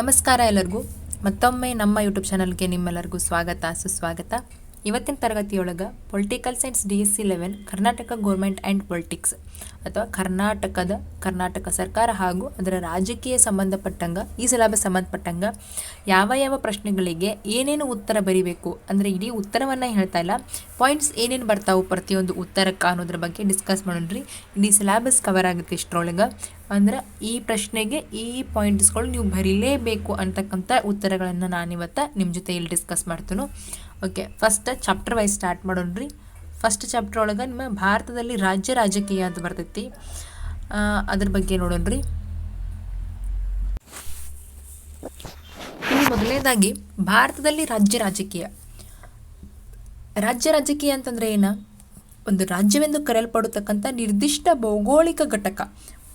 ನಮಸ್ಕಾರ ಎಲ್ಲರಿಗೂ. ಮತ್ತೊಮ್ಮೆ ನಮ್ಮ ಯೂಟ್ಯೂಬ್ ಚಾನಲ್ಗೆ ನಿಮ್ಮೆಲ್ಲರಿಗೂ ಸ್ವಾಗತ, ಸುಸ್ವಾಗತ. ಇವತ್ತಿನ ತರಗತಿಯೊಳಗೆ political science D S C eleven Karnataka government and politics ಅಥವಾ ಕರ್ನಾಟಕದ, ಕರ್ನಾಟಕ ಸರ್ಕಾರ ಹಾಗೂ ಅದರ ರಾಜಕೀಯ ಸಂಬಂಧಪಟ್ಟಂಗ, ಈ ಸಿಲೆಬಸ್ ಸಂಬಂಧಪಟ್ಟಂಗ ಯಾವ ಯಾವ ಪ್ರಶ್ನೆಗಳಿಗೆ ಏನೇನು ಉತ್ತರ ಬರೀಬೇಕು ಅಂದರೆ ಇಡೀ ಉತ್ತರವನ್ನು ಹೇಳ್ತಾ ಇಲ್ಲ. ಪಾಯಿಂಟ್ಸ್ ಏನೇನು ಬರ್ತಾವೆ ಪ್ರತಿಯೊಂದು ಉತ್ತರಕ್ಕೆ ಅನ್ನೋದ್ರ ಬಗ್ಗೆ ಡಿಸ್ಕಸ್ ಮಾಡೋಣ್ರಿ. ಇಡೀ ಸಿಲೆಬಸ್ ಕವರ್ ಆಗುತ್ತೆ ಇಷ್ಟರೊಳಗೆ. ಅಂದ್ರೆ ಈ ಪ್ರಶ್ನೆಗೆ ಈ ಪಾಯಿಂಟ್ಸ್ಗಳು ನೀವು ಬರೀಲೇಬೇಕು ಅಂತಕ್ಕಂಥ ಉತ್ತರಗಳನ್ನು ನಾನಿವತ್ತು ನಿಮ್ಮ ಜೊತೆ ಇಲ್ಲಿ ಡಿಸ್ಕಸ್ ಮಾಡ್ತೀನಿ. Okay first chapter wise start ಮಾಡೋಣ್ರಿ. First chapter ಒಳಗೆ ನಿಮ್ಮ ಭಾರತದಲ್ಲಿ ರಾಜ್ಯ ರಾಜಕೀಯ ಅಂತ ಬರ್ತೈತಿ. ಅದ್ರ ಬಗ್ಗೆ ನೋಡೋಣ್ರಿ. ಇನ್ನು ಮೊದಲನೇದಾಗಿ ಭಾರತದಲ್ಲಿ ರಾಜ್ಯ ರಾಜಕೀಯ. ರಾಜ್ಯ ರಾಜಕೀಯ ಅಂತಂದ್ರೆ ಏನ? ಒಂದು ರಾಜ್ಯವೆಂದು ಕರೆಯಲ್ಪಡತಕ್ಕಂಥ ನಿರ್ದಿಷ್ಟ ಭೌಗೋಳಿಕ ಘಟಕ.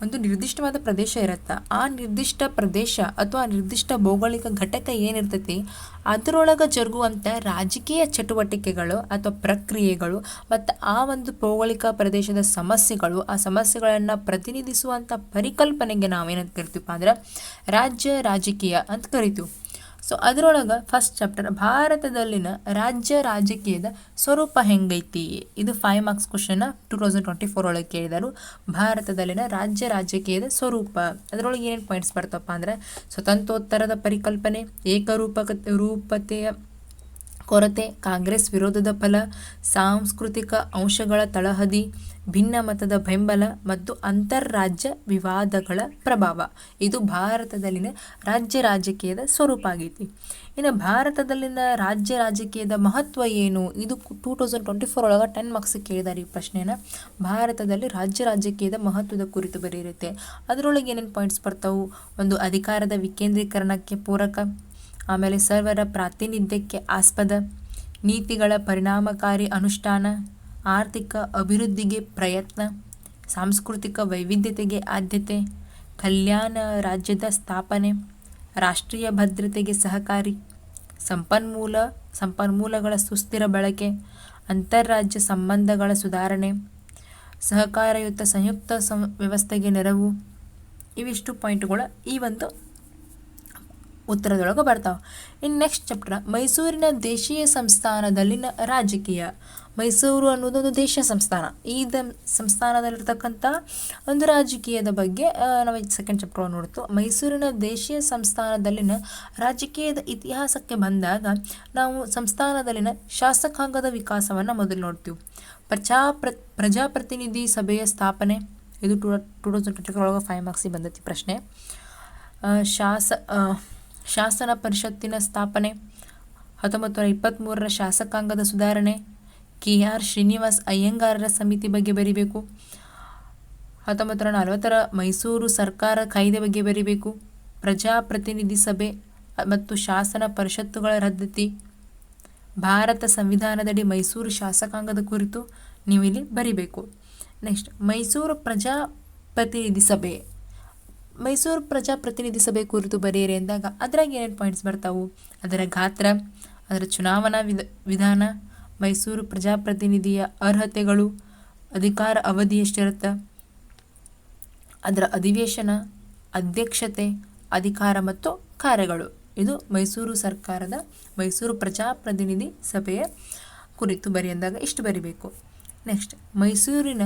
ಒಂದು ನಿರ್ದಿಷ್ಟವಾದ ಪ್ರದೇಶ ಇರುತ್ತೆ. ಆ ನಿರ್ದಿಷ್ಟ ಪ್ರದೇಶ ಅಥವಾ ನಿರ್ದಿಷ್ಟ ಭೌಗೋಳಿಕ ಘಟಕ ಏನಿರ್ತೈತಿ, ಅದರೊಳಗೆ ಜರುಗುವಂಥ ರಾಜಕೀಯ ಚಟುವಟಿಕೆಗಳು ಅಥವಾ ಪ್ರಕ್ರಿಯೆಗಳು ಮತ್ತು ಆ ಒಂದು ಭೌಗೋಳಿಕ ಪ್ರದೇಶದ ಸಮಸ್ಯೆಗಳು, ಆ ಸಮಸ್ಯೆಗಳನ್ನು ಪ್ರತಿನಿಧಿಸುವಂಥ ಪರಿಕಲ್ಪನೆಗೆ ನಾವೇನಂತ ಕರಿತೀವಪ್ಪ ಅಂದ್ರೆ ರಾಜ್ಯ ರಾಜಕೀಯ ಅಂತ ಕರಿತೀವಿ. ಸೊ ಅದರೊಳಗೆ ಫಸ್ಟ್ ಚಾಪ್ಟರ್ ಭಾರತದಲ್ಲಿನ ರಾಜ್ಯ ರಾಜಕೀಯದ ಸ್ವರೂಪ ಹೆಂಗೈತಿ? ಇದು five marks question two thousand twenty four ಒಳಗೆ ಕೇಳಿದರು. ಭಾರತದಲ್ಲಿನ ರಾಜ್ಯ ರಾಜಕೀಯದ ಸ್ವರೂಪ. ಅದರೊಳಗೆ ಏನೇನು ಪಾಯಿಂಟ್ಸ್ ಬರ್ತಪ್ಪ ಅಂದರೆ, ಸ್ವತಂತ್ರೋತ್ತರದ ಪರಿಕಲ್ಪನೆ, ಏಕರೂಪಕ, ರೂಪತೆಯ ಕೊರತೆ, ಕಾಂಗ್ರೆಸ್ ವಿರೋಧದ ಫಲ, ಸಾಂಸ್ಕೃತಿಕ ಅಂಶಗಳ ತಳಹದಿ, ಭಿನ್ನ ಮತದ ಬೆಂಬಲ ಮತ್ತು ಅಂತರ್ರಾಜ್ಯ ವಿವಾದಗಳ ಪ್ರಭಾವ. ಇದು ಭಾರತದಲ್ಲಿನ ರಾಜ್ಯ ರಾಜಕೀಯದ ಸ್ವರೂಪ ಆಗೈತಿ ಇನ್ನು ಭಾರತದಲ್ಲಿನ ರಾಜ್ಯ ರಾಜಕೀಯದ ಮಹತ್ವ ಏನು? ಇದು ಟೂ ತೌಸಂಡ್ ಟ್ವೆಂಟಿ ಫೋರ್ ಒಳಗೆ ಟೆನ್ ಮಾರ್ಕ್ಸ್ ಕೇಳಿದಾರೆ ಈ ಪ್ರಶ್ನೆನ. ಭಾರತದಲ್ಲಿ ರಾಜ್ಯ ರಾಜಕೀಯದ ಮಹತ್ವದ ಕುರಿತು ಬರೆಯಿರುತ್ತೆ ಅದರೊಳಗೆ ಏನೇನು ಪಾಯಿಂಟ್ಸ್ ಬರ್ತಾವು? ಒಂದು ಅಧಿಕಾರದ ವಿಕೇಂದ್ರೀಕರಣಕ್ಕೆ ಪೂರಕ ಆಮೇಲೆ ಸರ್ವರ ಪ್ರಾತಿನಿಧ್ಯಕ್ಕೆ ಆಸ್ಪದ ನೀತಿಗಳ ಪರಿಣಾಮಕಾರಿ ಅನುಷ್ಠಾನ, ಆರ್ಥಿಕ ಅಭಿವೃದ್ಧಿಗೆ ಪ್ರಯತ್ನ, ಸಾಂಸ್ಕೃತಿಕ ವೈವಿಧ್ಯತೆಗೆ ಆದ್ಯತೆ, ಕಲ್ಯಾಣ ರಾಜ್ಯದ ಸ್ಥಾಪನೆ, ರಾಷ್ಟ್ರೀಯ ಭದ್ರತೆಗೆ ಸಹಕಾರಿ, ಸಂಪನ್ಮೂಲ, ಸಂಪನ್ಮೂಲಗಳ ಸುಸ್ಥಿರ ಬಳಕೆ ಅಂತಾರಾಜ್ಯ ಸಂಬಂಧಗಳ ಸುಧಾರಣೆ, ಸಹಕಾರಯುತ ಸಂಯುಕ್ತ ಸಂ ವ್ಯವಸ್ಥೆಗೆ ನೆರವು. ಇವಿಷ್ಟು ಪಾಯಿಂಟ್ಗಳು ಈ ಒಂದು ಉತ್ತರದೊಳಗೆ ಬರ್ತಾವೆ. ಇನ್ನು ನೆಕ್ಸ್ಟ್ ಚಾಪ್ಟರ್ ಮೈಸೂರಿನ ದೇಶೀಯ ಸಂಸ್ಥಾನದಲ್ಲಿನ ರಾಜಕೀಯ. ಮೈಸೂರು ಅನ್ನೋದೊಂದು ದೇಶ ಸಂಸ್ಥಾನ. ಈ ದ ಸಂಸ್ಥಾನದಲ್ಲಿರ್ತಕ್ಕಂಥ ಒಂದು ರಾಜಕೀಯದ ಬಗ್ಗೆ ನಾವು ಸೆಕೆಂಡ್ ಚಾಪ್ಟರ್ ನೋಡ್ತು ಮೈಸೂರಿನ ದೇಶೀಯ ಸಂಸ್ಥಾನದಲ್ಲಿನ ರಾಜಕೀಯದ ಇತಿಹಾಸಕ್ಕೆ ಬಂದಾಗ, ನಾವು ಸಂಸ್ಥಾನದಲ್ಲಿನ ಶಾಸಕಾಂಗದ ವಿಕಾಸವನ್ನು ಮೊದಲು ನೋಡ್ತೀವಿ. ಪ್ರಜಾ ಪ್ರಜಾಪ್ರತಿನಿಧಿ ಸಭೆಯ ಸ್ಥಾಪನೆ. ಇದು two two thousand twenty five ಮಾರ್ಕ್ಸಿಗೆ ಬಂದೈತಿ ಪ್ರಶ್ನೆ. ಶಾಸ ಶಾಸನ ಪರಿಷತ್ತಿನ ಸ್ಥಾಪನೆ, ಹತ್ತೊಂಬತ್ತು ನೂರ ಇಪ್ಪತ್ತ್ಮೂರರ ಶಾಸಕಾಂಗದ ಸುಧಾರಣೆ ಕೆ ಆರ್ ಶ್ರೀನಿವಾಸ್ ಅಯ್ಯಂಗಾರರ ಸಮಿತಿ ಬಗ್ಗೆ ಬರಿಬೇಕು, ಹತ್ತೊಂಬತ್ತು ನೂರ ನಲವತ್ತರ ಮೈಸೂರು ಸರ್ಕಾರ ಕಾಯ್ದೆ ಬಗ್ಗೆ ಬರಿಬೇಕು, ಪ್ರಜಾಪ್ರತಿನಿಧಿ ಸಭೆ ಮತ್ತು ಶಾಸನ ಪರಿಷತ್ತುಗಳ ರದ್ದತಿ, ಭಾರತ ಸಂವಿಧಾನದಡಿ ಮೈಸೂರು ಶಾಸಕಾಂಗದ ಕುರಿತು ನೀವು ಇಲ್ಲಿ ಬರಿಬೇಕು. ನೆಕ್ಸ್ಟ್, ಮೈಸೂರು ಪ್ರಜಾಪ್ರತಿನಿಧಿ ಸಭೆ. ಮೈಸೂರು ಪ್ರಜಾಪ್ರತಿನಿಧಿ ಸಭೆ ಕುರಿತು ಬರೆಯಿರಿ ಅಂದಾಗ ಅದ್ರಾಗ ಏನೇನು ಪಾಯಿಂಟ್ಸ್ ಬರ್ತಾವು? ಅದರ ಗಾತ್ರ, ಅದರ ಚುನಾವಣಾ ವಿಧ, ವಿಧಾನ, ಮೈಸೂರು ಪ್ರಜಾಪ್ರತಿನಿಧಿಯ ಅರ್ಹತೆಗಳು, ಅಧಿಕಾರ ಅವಧಿ ಎಷ್ಟಿರುತ್ತೆ, ಅದರ ಅಧಿವೇಶನ, ಅಧ್ಯಕ್ಷತೆ, ಅಧಿಕಾರ ಮತ್ತು ಕಾರ್ಯಗಳು. ಇದು ಮೈಸೂರು ಸರ್ಕಾರದ, ಮೈಸೂರು ಪ್ರಜಾಪ್ರತಿನಿಧಿ ಸಭೆಯ ಕುರಿತು ಬರೆಯಂದಾಗ ಇಷ್ಟು ಬರಿಬೇಕು. ನೆಕ್ಸ್ಟ್ ಮೈಸೂರಿನ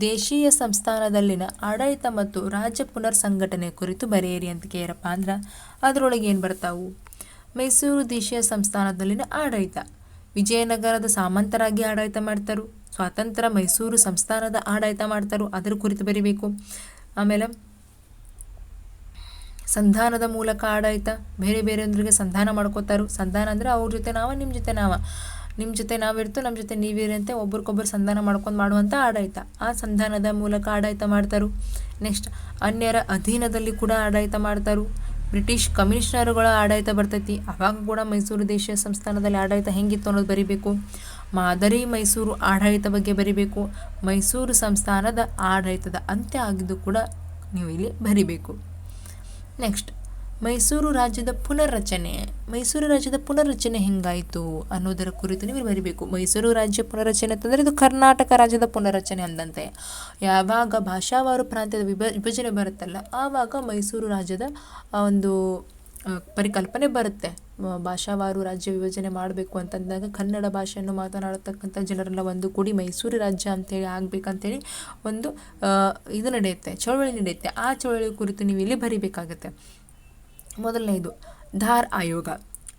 ದೇಶೀಯ ಸಂಸ್ಥಾನದಲ್ಲಿನ ಆಡಳಿತ ಮತ್ತು ರಾಜ್ಯ ಪುನರ್ ಸಂಘಟನೆ ಕುರಿತು ಬರೆಯಿರಿ ಅಂತ ಕೇಳಪ್ಪ ಅಂದ್ರೆ ಅದರೊಳಗೆ ಏನು ಬರ್ತಾವು? ಮೈಸೂರು ದೇಶೀಯ ಸಂಸ್ಥಾನದಲ್ಲಿನ ಆಡಳಿತ. ವಿಜಯನಗರದ ಸಾಮಂತರಾಗಿ ಆಡಳಿತ ಮಾಡ್ತಾರು. ಸ್ವಾತಂತ್ರ್ಯ ಮೈಸೂರು ಸಂಸ್ಥಾನದ ಆಡಳಿತ ಮಾಡ್ತಾರು. ಅದರ ಕುರಿತು ಬರೀಬೇಕು. ಆಮೇಲೆ ಸಂಧಾನದ ಮೂಲಕ ಆಡಳಿತ. ಬೇರೆ ಬೇರೆಯೊಂದರಿಗೆ ಸಂಧಾನ ಮಾಡ್ಕೋತಾರು. ಸಂಧಾನ ಅಂದರೆ ಅವ್ರ ಜೊತೆ ನಾವ ನಿಮ್ಮ ಜೊತೆ ನಾವ. ನಿಮ್ಮ ಜೊತೆ ನಾವಿರ್ತು ನಮ್ಮ ಜೊತೆ ನೀವಿರಂತೆ ಒಬ್ರಿಗೊಬ್ಬರು ಸಂಧಾನ ಮಾಡ್ಕೊಂಡು ಮಾಡುವಂಥ ಆಡಳಿತ. ಆ ಸಂಧಾನದ ಮೂಲಕ ಆಡಳಿತ ಮಾಡ್ತಾರು. ನೆಕ್ಸ್ಟ್ ಅನ್ಯರ ಅಧೀನದಲ್ಲಿ ಕೂಡ ಆಡಳಿತ ಮಾಡ್ತಾರು. ಬ್ರಿಟಿಷ್ ಕಮಿಷನರುಗಳ ಆಡಳಿತ ಬರ್ತೈತಿ. ಅವಾಗ ಕೂಡ ಮೈಸೂರು ದೇಶೀಯ ಸಂಸ್ಥಾನದಲ್ಲಿ ಆಡಳಿತ ಹೆಂಗಿತ್ತು ಅನ್ನೋದು ಬರಿಬೇಕು. ಮಾದರಿ ಮೈಸೂರು ಆಡಳಿತ ಬಗ್ಗೆ ಬರಿಬೇಕು. ಮೈಸೂರು ಸಂಸ್ಥಾನದ ಆಡಳಿತದ ಅಂತ್ಯ ಆಗಿದ್ದು ಕೂಡ ನೀವು ಇಲ್ಲಿ ಬರಿಬೇಕು. ನೆಕ್ಸ್ಟ್ ಮೈಸೂರು ರಾಜ್ಯದ ಪುನರ್ರಚನೆ. ಮೈಸೂರು ರಾಜ್ಯದ ಪುನರ್ರಚನೆ ಹೆಂಗಾಯಿತು ಅನ್ನೋದರ ಕುರಿತು ನೀವು ಬರಿಬೇಕು. ಮೈಸೂರು ರಾಜ್ಯ ಪುನರ್ರಚನೆ ಅಂತಂದರೆ ಇದು ಕರ್ನಾಟಕ ರಾಜ್ಯದ ಪುನರ್ರಚನೆ ಅಂದಂತೆ. ಯಾವಾಗ ಭಾಷಾವಾರು ಪ್ರಾಂತ್ಯದ ವಿಭ, ವಿಭಜನೆ ಬರುತ್ತಲ್ಲ, ಆವಾಗ ಮೈಸೂರು ರಾಜ್ಯದ ಒಂದು ಪರಿಕಲ್ಪನೆ ಬರುತ್ತೆ. ಭಾಷಾವಾರು ರಾಜ್ಯ ವಿಭಜನೆ ಮಾಡಬೇಕು ಅಂತಂದಾಗ ಕನ್ನಡ ಭಾಷೆಯನ್ನು ಮಾತನಾಡತಕ್ಕಂಥ ಜನರೆಲ್ಲ ಒಂದು ಕೂಡಿ ಮೈಸೂರು ರಾಜ್ಯ ಅಂತೇಳಿ ಆಗಬೇಕಂತೇಳಿ ಒಂದು ಇದು ನಡೆಯುತ್ತೆ, ಚಳವಳಿ ನಡೆಯುತ್ತೆ. ಆ ಚಳವಳಿ ಕುರಿತು ನೀವು ಇಲ್ಲಿ ಬರಿಬೇಕಾಗತ್ತೆ. ಮೊದಲನೇದು, ಧಾರ್ ಆಯೋಗ.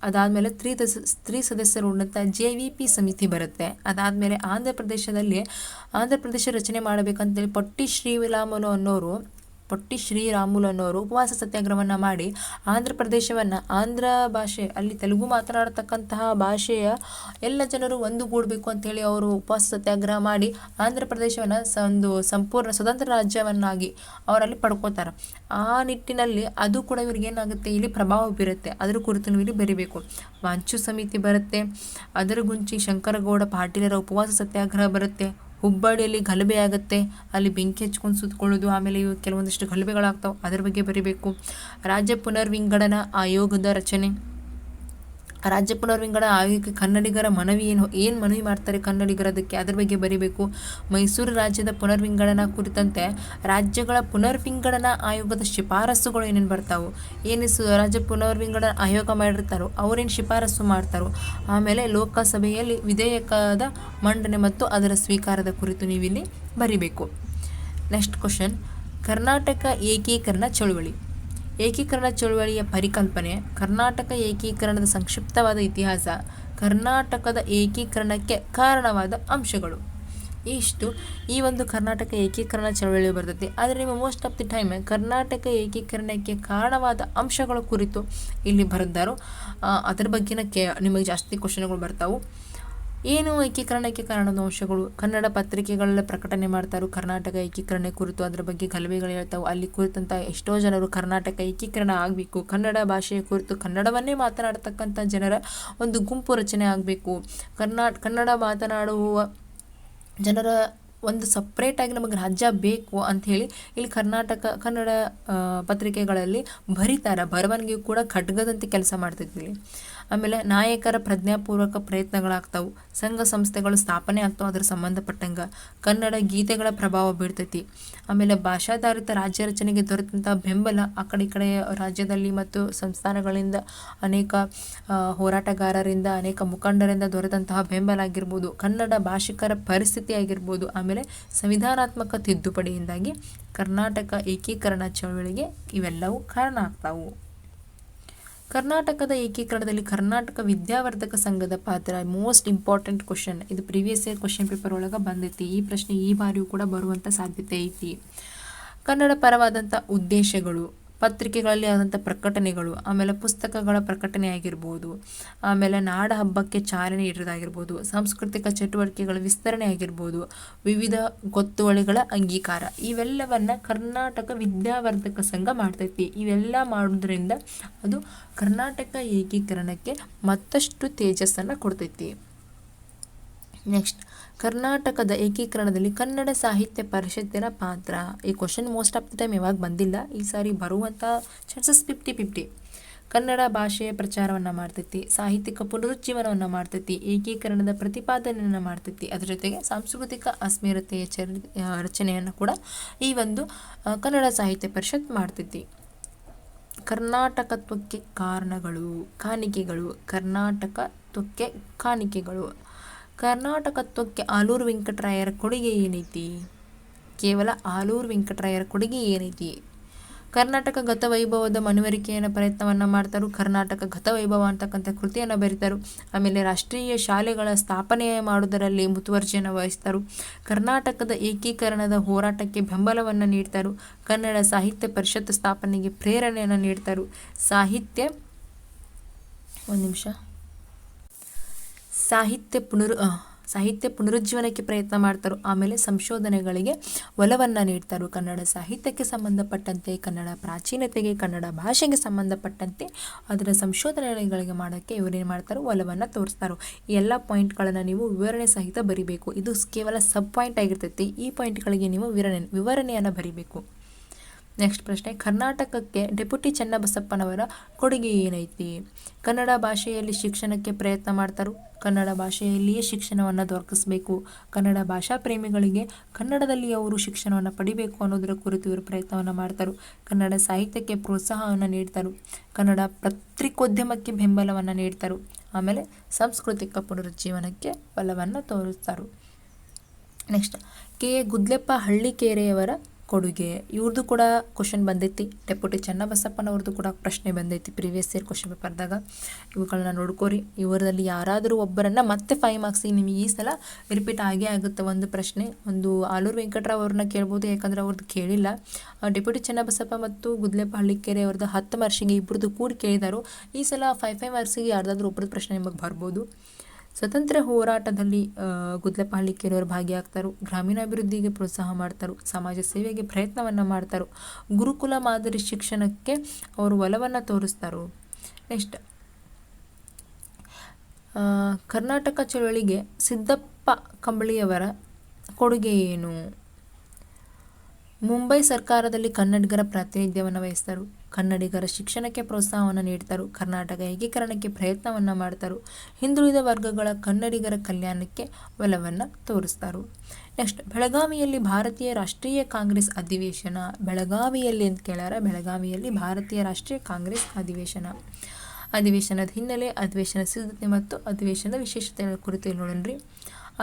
ಅದಾದಮೇಲೆ ತ್ರೀ ದಸ, ತ್ರೀ ಸದಸ್ಯರು ಉನ್ನತ ಜೆ ವಿ ಪಿ ಸಮಿತಿ ಬರುತ್ತೆ. ಅದಾದಮೇಲೆ ಆಂಧ್ರ ಪ್ರದೇಶದಲ್ಲಿ ಆಂಧ್ರ ಪ್ರದೇಶ ರಚನೆ ಮಾಡಬೇಕಂತೇಳಿ ಪಟ್ಟಿ ಶ್ರೀರಾಮುಲು ಅನ್ನೋರು ಪೊಟ್ಟಿ ಶ್ರೀರಾಮುಲು ಅನ್ನೋರು ಉಪವಾಸ ಸತ್ಯಾಗ್ರಹವನ್ನು ಮಾಡಿ ಆಂಧ್ರ ಪ್ರದೇಶವನ್ನು, ಆಂಧ್ರ ಭಾಷೆ, ಅಲ್ಲಿ ತೆಲುಗು ಮಾತನಾಡತಕ್ಕಂತಹ ಭಾಷೆಯ ಎಲ್ಲ ಜನರು ಒಂದುಗೂಡಬೇಕು ಅಂತೇಳಿ ಅವರು ಉಪವಾಸ ಸತ್ಯಾಗ್ರಹ ಮಾಡಿ ಆಂಧ್ರ ಪ್ರದೇಶವನ್ನು ಒಂದು ಸಂಪೂರ್ಣ ಸ್ವತಂತ್ರ ರಾಜ್ಯವನ್ನಾಗಿ ಅವರಲ್ಲಿ ಪಡ್ಕೋತಾರೆ ಆ ನಿಟ್ಟಿನಲ್ಲಿ ಅದು ಕೂಡ ಇವ್ರಿಗೆ ಏನಾಗುತ್ತೆ? ಇಲ್ಲಿ ಪ್ರಭಾವ ಬೀರುತ್ತೆ. ಅದರ ಕುರಿತು ಇಲ್ಲಿ ಬರೀಬೇಕು. ವಾಂಚು ಸಮಿತಿ ಬರುತ್ತೆ. ಅದರ ಗುಂಚಿ ಶಂಕರಗೌಡ ಪಾಟೀಲರ ಉಪವಾಸ ಸತ್ಯಾಗ್ರಹ ಬರುತ್ತೆ. ಹುಬ್ಬಳ್ಳಿಯಲ್ಲಿ ಗಲಭೆ ಆಗುತ್ತೆ. ಅಲ್ಲಿ ಬೆಂಕಿ ಹಚ್ಕೊಂಡು ಸುತ್ಕೊಳ್ಳೋದು, ಆಮೇಲೆ ಇವು ಕೆಲವೊಂದಿಷ್ಟು ಗಲಭೆಗಳಾಗ್ತಾವೆ. ಅದ್ರ ಬಗ್ಗೆ ಬರೀಬೇಕು. ರಾಜ್ಯ ಪುನರ್ವಿಂಗಡಣಾ ಆಯೋಗದ ರಚನೆ. ರಾಜ್ಯ ಪುನರ್ವಿಂಗಡ ಆಯೋಗಕ್ಕೆ ಕನ್ನಡಿಗರ ಮನವಿ ಏನು ಏನು ಮನವಿ ಮಾಡ್ತಾರೆ ಕನ್ನಡಿಗರ ಅದಕ್ಕೆ? ಅದರ ಬಗ್ಗೆ ಬರೀಬೇಕು. ಮೈಸೂರು ರಾಜ್ಯದ ಪುನರ್ವಿಂಗಡನ ಕುರಿತಂತೆ ರಾಜ್ಯಗಳ ಪುನರ್ವಿಂಗಡನ ಆಯೋಗದ ಶಿಫಾರಸುಗಳು ಏನೇನು ಬರ್ತಾವೆ? ಏನು ರಾಜ್ಯ ಪುನರ್ವಿಂಗಡನ ಆಯೋಗ ಮಾಡಿರ್ತಾರೋ, ಅವರೇನು ಶಿಫಾರಸು ಮಾಡ್ತಾರೋ? ಆಮೇಲೆ ಲೋಕಸಭೆಯಲ್ಲಿ ವಿಧೇಯಕದ ಮಂಡನೆ ಮತ್ತು ಅದರ ಸ್ವೀಕಾರದ ಕುರಿತು ನೀವಿಲ್ಲಿ ಬರೀಬೇಕು. ನೆಕ್ಸ್ಟ್ ಕ್ವಶನ್ ಕರ್ನಾಟಕ ಏಕೀಕರಣ ಚಳುವಳಿ. ಏಕೀಕರಣ ಚಳುವಳಿಯ ಪರಿಕಲ್ಪನೆ, ಕರ್ನಾಟಕ ಏಕೀಕರಣದ ಸಂಕ್ಷಿಪ್ತವಾದ ಇತಿಹಾಸ, ಕರ್ನಾಟಕದ ಏಕೀಕರಣಕ್ಕೆ ಕಾರಣವಾದ ಅಂಶಗಳು. ಇಷ್ಟು. ಈ ಒಂದು ಕರ್ನಾಟಕ ಏಕೀಕರಣ ಚಳವಳಿ ಬರ್ತೈತಿ. ಆದರೆ ನಿಮ್ಮ most of the time Karnataka ಏಕೀಕರಣಕ್ಕೆ ಕಾರಣವಾದ ಅಂಶಗಳ ಕುರಿತು ಇಲ್ಲಿ ಬರೆದಾರು ಅದರ ಬಗ್ಗೆನ ಕೇ, ನಿಮಗೆ ಜಾಸ್ತಿ ಕ್ವಶನ್ಗಳು ಬರ್ತಾವೆ. ಏನು ಏಕೀಕರಣಕ್ಕೆ ಕಾರಣದ ಅಂಶಗಳು? ಕನ್ನಡ ಪತ್ರಿಕೆಗಳಲ್ಲಿ ಪ್ರಕಟಣೆ ಮಾಡ್ತಾರೋ ಕರ್ನಾಟಕ ಏಕೀಕರಣ ಕುರಿತು ಅದರ ಬಗ್ಗೆ ಗಲಭೆಗಳು ಹೇಳ್ತಾವೆ, ಅಲ್ಲಿ ಕುರಿತಂಥ ಎಷ್ಟೋ ಜನರು ಕರ್ನಾಟಕ ಏಕೀಕರಣ ಆಗಬೇಕು. ಕನ್ನಡ ಭಾಷೆಯ ಕುರಿತು ಕನ್ನಡವನ್ನೇ ಮಾತನಾಡತಕ್ಕಂಥ ಜನರ ಒಂದು ಗುಂಪು ರಚನೆ ಆಗಬೇಕು. ಕನ್ನಡ ಮಾತನಾಡುವ ಜನರ ಒಂದು ಸಪ್ರೇಟಾಗಿ ನಮಗೆ ರಾಜ್ಯ ಬೇಕು ಅಂಥೇಳಿ ಇಲ್ಲಿ ಕರ್ನಾಟಕ, ಕನ್ನಡ ಪತ್ರಿಕೆಗಳಲ್ಲಿ ಬರೀತಾರೆ. ಬರವಣಿಗೆ ಕೂಡ ಖಡ್ಗದಂತೆ ಕೆಲಸ ಮಾಡ್ತಿದ್ವಿ ಆಮೇಲೆ ನಾಯಕರ ಪ್ರಜ್ಞಾಪೂರ್ವಕ ಪ್ರಯತ್ನಗಳಾಗ್ತಾವೆ. ಸಂಘ ಸಂಸ್ಥೆಗಳು ಸ್ಥಾಪನೆ ಆಗ್ತಾವೆ, ಅದ್ರ ಸಂಬಂಧಪಟ್ಟಂಗೆ. ಕನ್ನಡ ಗೀತೆಗಳ ಪ್ರಭಾವ ಬೀಳ್ತೈತಿ. ಆಮೇಲೆ ಭಾಷಾಧಾರಿತ ರಾಜ್ಯ ರಚನೆಗೆ ದೊರೆತಂಥ ಬೆಂಬಲ ಆ ಕಡೆ ಈ ಕಡೆ ರಾಜ್ಯದಲ್ಲಿ ಮತ್ತು ಸಂಸ್ಥಾನಗಳಿಂದ ಅನೇಕ ಹೋರಾಟಗಾರರಿಂದ, ಅನೇಕ ಮುಖಂಡರಿಂದ ದೊರೆತಂತಹ ಬೆಂಬಲ ಆಗಿರ್ಬೋದು. ಕನ್ನಡ ಭಾಷಿಕರ ಪರಿಸ್ಥಿತಿ ಆಗಿರ್ಬೋದು. ಆಮೇಲೆ ಸಂವಿಧಾನಾತ್ಮಕ ತಿದ್ದುಪಡಿಯಿಂದಾಗಿ ಕರ್ನಾಟಕ ಏಕೀಕರಣ ಚಳವಳಿಗೆ ಇವೆಲ್ಲವೂ ಕಾರಣ ಆಗ್ತಾವು. ಕರ್ನಾಟಕದ ಏಕೀಕರಣದಲ್ಲಿ ಕರ್ನಾಟಕ ವಿದ್ಯಾವರ್ಧಕ ಸಂಘದ ಪಾತ್ರ ಮೋಸ್ಟ್ ಇಂಪಾರ್ಟೆಂಟ್ ಕ್ವಶನ್ ಇದು ಪ್ರೀವಿಯಸ್ ಇಯರ್ ಕ್ವಶನ್ ಪೇಪರ್ ಒಳಗೆ ಬಂದೈತಿ. ಈ ಪ್ರಶ್ನೆ ಈ ಬಾರಿಯೂ ಕೂಡ ಬರುವಂಥ ಸಾಧ್ಯತೆ ಐತಿ. ಕನ್ನಡ ಪರವಾದಂಥ ಉದ್ದೇಶಗಳು. ಪತ್ರಿಕೆಗಳಲ್ಲಿ ಆದಂಥ ಪ್ರಕಟಣೆಗಳು, ಆಮೇಲೆ ಪುಸ್ತಕಗಳ ಪ್ರಕಟಣೆ ಆಗಿರ್ಬೋದು ಆಮೇಲೆ ನಾಡ ಹಬ್ಬಕ್ಕೆ ಚಾಲನೆ ಇಡೋದಾಗಿರ್ಬೋದು ಸಾಂಸ್ಕೃತಿಕ ಚಟುವಟಿಕೆಗಳ ವಿಸ್ತರಣೆ ಆಗಿರ್ಬೋದು, ವಿವಿಧ ಗೊತ್ತುವಳಿಗಳ ಅಂಗೀಕಾರ. ಇವೆಲ್ಲವನ್ನು ಕರ್ನಾಟಕ ವಿದ್ಯಾವರ್ಧಕ ಸಂಘ ಮಾಡ್ತೈತಿ. ಇವೆಲ್ಲ ಮಾಡೋದ್ರಿಂದ ಅದು ಕರ್ನಾಟಕ ಏಕೀಕರಣಕ್ಕೆ ಮತ್ತಷ್ಟು ತೇಜಸ್ಸನ್ನು ಕೊಡ್ತೈತಿ. ನೆಕ್ಸ್ಟ್ ಕರ್ನಾಟಕದ ಏಕೀಕರಣದಲ್ಲಿ ಕನ್ನಡ ಸಾಹಿತ್ಯ ಪರಿಷತ್ತಿನ ಪಾತ್ರ. ಈ question most of the time ಇವಾಗ ಬಂದಿಲ್ಲ. ಈ ಸಾರಿ ಬರುವಂಥ ಚಾನ್ಸಸ್ ಫಿಫ್ಟಿ ಫಿಫ್ಟಿ ಕನ್ನಡ ಭಾಷೆಯ ಪ್ರಚಾರವನ್ನು ಮಾಡ್ತೈತಿ, ಸಾಹಿತ್ಯಿಕ ಪುನರುಜ್ಜೀವನವನ್ನು ಮಾಡ್ತೈತಿ, ಏಕೀಕರಣದ ಪ್ರತಿಪಾದನೆಯನ್ನು ಮಾಡ್ತೈತಿ. ಅದ್ರ ಜೊತೆಗೆ ಸಾಂಸ್ಕೃತಿಕ ಅಸ್ಮಿರತೆಯ ಚರ್ ರಚನೆಯನ್ನು ಕೂಡ ಈ ಒಂದು ಕನ್ನಡ ಸಾಹಿತ್ಯ ಪರಿಷತ್ ಮಾಡ್ತೈತಿ. ಕರ್ನಾಟಕತ್ವಕ್ಕೆ ಕಾರಣಗಳು, ಕಾಣಿಕೆಗಳು, ಕರ್ನಾಟಕತ್ವಕ್ಕೆ ಕಾಣಿಕೆಗಳು. ಕರ್ನಾಟಕತ್ವಕ್ಕೆ ಆಲೂರು ವೆಂಕಟರಾಯರ ಕೊಡುಗೆ ಏನೈತಿ? ಕೇವಲ ಆಲೂರು ವೆಂಕಟರಾಯರ ಕೊಡುಗೆ ಏನೈತಿ? ಕರ್ನಾಟಕ ಗತವೈಭವದ ಮನವರಿಕೆಯನ್ನು ಪ್ರಯತ್ನವನ್ನು ಮಾಡ್ತಾರು. ಕರ್ನಾಟಕ ಗತವೈಭವ ಅಂತಕ್ಕಂಥ ಕೃತಿಯನ್ನು ಬರೀತಾರು. ಆಮೇಲೆ ರಾಷ್ಟ್ರೀಯ ಶಾಲೆಗಳ ಸ್ಥಾಪನೆ ಮಾಡುವುದರಲ್ಲಿ ಮುತುವರ್ಜಿಯನ್ನು ವಹಿಸ್ತಾರು. ಕರ್ನಾಟಕದ ಏಕೀಕರಣದ ಹೋರಾಟಕ್ಕೆ ಬೆಂಬಲವನ್ನು ನೀಡ್ತಾರು. ಕನ್ನಡ ಸಾಹಿತ್ಯ ಪರಿಷತ್ ಸ್ಥಾಪನೆಗೆ ಪ್ರೇರಣೆಯನ್ನು ನೀಡ್ತಾರು. ಸಾಹಿತ್ಯ ಒಂದು ನಿಮಿಷ. ಸಾಹಿತ್ಯ ಪುನರು ಸಾಹಿತ್ಯ ಪುನರುಜ್ಜೀವನಕ್ಕೆ ಪ್ರಯತ್ನ ಮಾಡ್ತಾರೋ, ಆಮೇಲೆ ಸಂಶೋಧನೆಗಳಿಗೆ ಒಲವನ್ನು ನೀಡ್ತಾರೋ, ಕನ್ನಡ ಸಾಹಿತ್ಯಕ್ಕೆ ಸಂಬಂಧಪಟ್ಟಂತೆ, ಕನ್ನಡ ಪ್ರಾಚೀನತೆಗೆ, ಕನ್ನಡ ಭಾಷೆಗೆ ಸಂಬಂಧಪಟ್ಟಂತೆ ಅದರ ಸಂಶೋಧನೆಗಳಿಗೆ ಮಾಡೋಕ್ಕೆ ಇವರೇನು ಮಾಡ್ತಾರೋ, ಒಲವನ್ನು ತೋರಿಸ್ತಾರೋ. ಎಲ್ಲ ಪಾಯಿಂಟ್ಗಳನ್ನು ನೀವು ವಿವರಣೆ ಸಹಿತ ಬರಿಬೇಕು. ಇದು ಕೇವಲ ಸಬ್ ಪಾಯಿಂಟ್ ಆಗಿರ್ತೈತಿ. ಈ ಪಾಯಿಂಟ್ಗಳಿಗೆ ನೀವು ವಿವರಣೆ ವಿವರಣೆಯನ್ನು ಬರಿಬೇಕು. ನೆಕ್ಸ್ಟ್ ಪ್ರಶ್ನೆ. ಕರ್ನಾಟಕಕ್ಕೆ ಡೆಪ್ಯೂಟಿ ಚನ್ನಬಸಪ್ಪನವರ ಕೊಡುಗೆ ಏನೈತಿ? ಕನ್ನಡ ಭಾಷೆಯಲ್ಲಿ ಶಿಕ್ಷಣಕ್ಕೆ ಪ್ರಯತ್ನ ಮಾಡ್ತಾರೋ. ಕನ್ನಡ ಭಾಷೆಯಲ್ಲಿಯೇ ಶಿಕ್ಷಣವನ್ನು ದೊರಕಿಸಬೇಕು. ಕನ್ನಡ ಭಾಷಾ ಪ್ರೇಮಿಗಳಿಗೆ ಕನ್ನಡದಲ್ಲಿ ಅವರು ಶಿಕ್ಷಣವನ್ನು ಪಡಿಬೇಕು ಅನ್ನೋದರ ಕುರಿತು ಇವರು ಪ್ರಯತ್ನವನ್ನು ಮಾಡ್ತಾರೆ. ಕನ್ನಡ ಸಾಹಿತ್ಯಕ್ಕೆ ಪ್ರೋತ್ಸಾಹವನ್ನು ನೀಡ್ತಾರೆ. ಕನ್ನಡ ಪತ್ರಿಕೋದ್ಯಮಕ್ಕೆ ಬೆಂಬಲವನ್ನು ನೀಡ್ತಾರೆ. ಆಮೇಲೆ ಸಾಂಸ್ಕೃತಿಕ ಪುನರುಜ್ಜೀವನಕ್ಕೆ ಬಲವನ್ನು ತೋರಿಸ್ತಾರೆ. Next K. ಎ ಗುದ್ಲೆಪ್ಪ ಹಳ್ಳಿಕೇರೆಯವರ ಕೊಡುಗೆ. ಇವ್ರದ್ದು ಕೂಡ ಕ್ವಶನ್ ಬಂದೈತಿ. ಡೆಪ್ಯೂಟಿ ಚನ್ನಬಸಪ್ಪನವ್ರದ್ದು ಕೂಡ ಪ್ರಶ್ನೆ ಬಂದೈತಿ ಪ್ರೀವಿಯಸ್ ಇಯರ್ ಕ್ವಶನ್ ಪೇಪರ್ದಾಗ ಇವುಗಳನ್ನ ನೋಡ್ಕೋರಿ. ಇವರಲ್ಲಿ ಯಾರಾದರೂ ಒಬ್ಬರನ್ನ ಮತ್ತೆ ಫೈವ್ ಮಾರ್ಕ್ಸಿಗೆ ನಿಮಗೆ ಈ ಸಲ ರಿಪೀಟ್ ಆಗೇ ಆಗುತ್ತೆ ಒಂದು ಪ್ರಶ್ನೆ. ಒಂದು ಆಲೂರು ವೆಂಕಟರಾವ್ ಅವ್ರನ್ನ ಕೇಳ್ಬೋದು, ಯಾಕಂದ್ರೆ ಅವ್ರದ್ದು ಕೇಳಿಲ್ಲ. ಡೆಪ್ಯೂಟಿ ಚನ್ನಬಸಪ್ಪ ಮತ್ತು ಗುದ್ಲೆಪ್ಪ ಹಳ್ಳಿಕೆರೆ ಅವ್ರದ್ದು ಹತ್ತು ಮಾರ್ಕ್ಸಿಗೆ ಇಬ್ಬರದ್ದು ಕೂಡ ಕೇಳಿದಾರು. ಈ ಸಲ ಫೈವ್ ಫೈವ್ ಮಾರ್ಕ್ಸಿಗೆ ಯಾರ್ದಾದ್ರೂ ಒಬ್ಬರದ್ದು ಪ್ರಶ್ನೆ ನಿಮಗೆ ಬರ್ಬೋದು. ಸ್ವತಂತ್ರ ಹೋರಾಟದಲ್ಲಿ ಗುದ್ಲೆಪ್ಪ ಹಳ್ಳಿಕೆರೆಯವರು ಭಾಗಿಯಾಗ್ತಾರೋ. ಗ್ರಾಮೀಣಾಭಿವೃದ್ಧಿಗೆ ಪ್ರೋತ್ಸಾಹ ಮಾಡ್ತಾರೆ. ಸಮಾಜ ಸೇವೆಗೆ ಪ್ರಯತ್ನವನ್ನು ಮಾಡ್ತಾರೆ. ಗುರುಕುಲ ಮಾದರಿ ಶಿಕ್ಷಣಕ್ಕೆ ಅವರು ಒಲವನ್ನು ತೋರಿಸ್ತಾರೆ. ನೆಕ್ಸ್ಟ್ ಕರ್ನಾಟಕ ಚಳವಳಿಗೆ ಸಿದ್ದಪ್ಪ ಕಂಬಳಿಯವರ ಕೊಡುಗೆ ಏನು? ಮುಂಬೈ ಸರ್ಕಾರದಲ್ಲಿ ಕನ್ನಡಿಗರ ಪ್ರಾತಿನಿಧ್ಯವನ್ನು ವಹಿಸ್ತಾರೆ. ಕನ್ನಡಿಗರ ಶಿಕ್ಷಣಕ್ಕೆ ಪ್ರೋತ್ಸಾಹವನ್ನು ನೀಡ್ತಾರು. ಕರ್ನಾಟಕ ಏಕೀಕರಣಕ್ಕೆ ಪ್ರಯತ್ನವನ್ನು ಮಾಡ್ತಾರು. ಹಿಂದುಳಿದ ವರ್ಗಗಳ ಕನ್ನಡಿಗರ ಕಲ್ಯಾಣಕ್ಕೆ ಒಲವನ್ನು ತೋರಿಸ್ತಾರೆ. ನೆಕ್ಸ್ಟ್, ಬೆಳಗಾವಿಯಲ್ಲಿ ಭಾರತೀಯ ರಾಷ್ಟ್ರೀಯ ಕಾಂಗ್ರೆಸ್ ಅಧಿವೇಶನ. ಬೆಳಗಾವಿಯಲ್ಲಿ ಅಂತ ಕೇಳ್ಯಾರ, ಬೆಳಗಾವಿಯಲ್ಲಿ ಭಾರತೀಯ ರಾಷ್ಟ್ರೀಯ ಕಾಂಗ್ರೆಸ್ ಅಧಿವೇಶನ. ಅಧಿವೇಶನದ ಹಿನ್ನೆಲೆ ಅಧಿವೇಶನ ಸಿದ್ಧತೆ ಮತ್ತು ಅಧಿವೇಶನದ ವಿಶೇಷತೆಗಳ ಕುರಿತು ನೋಡೋಣ್ರಿ.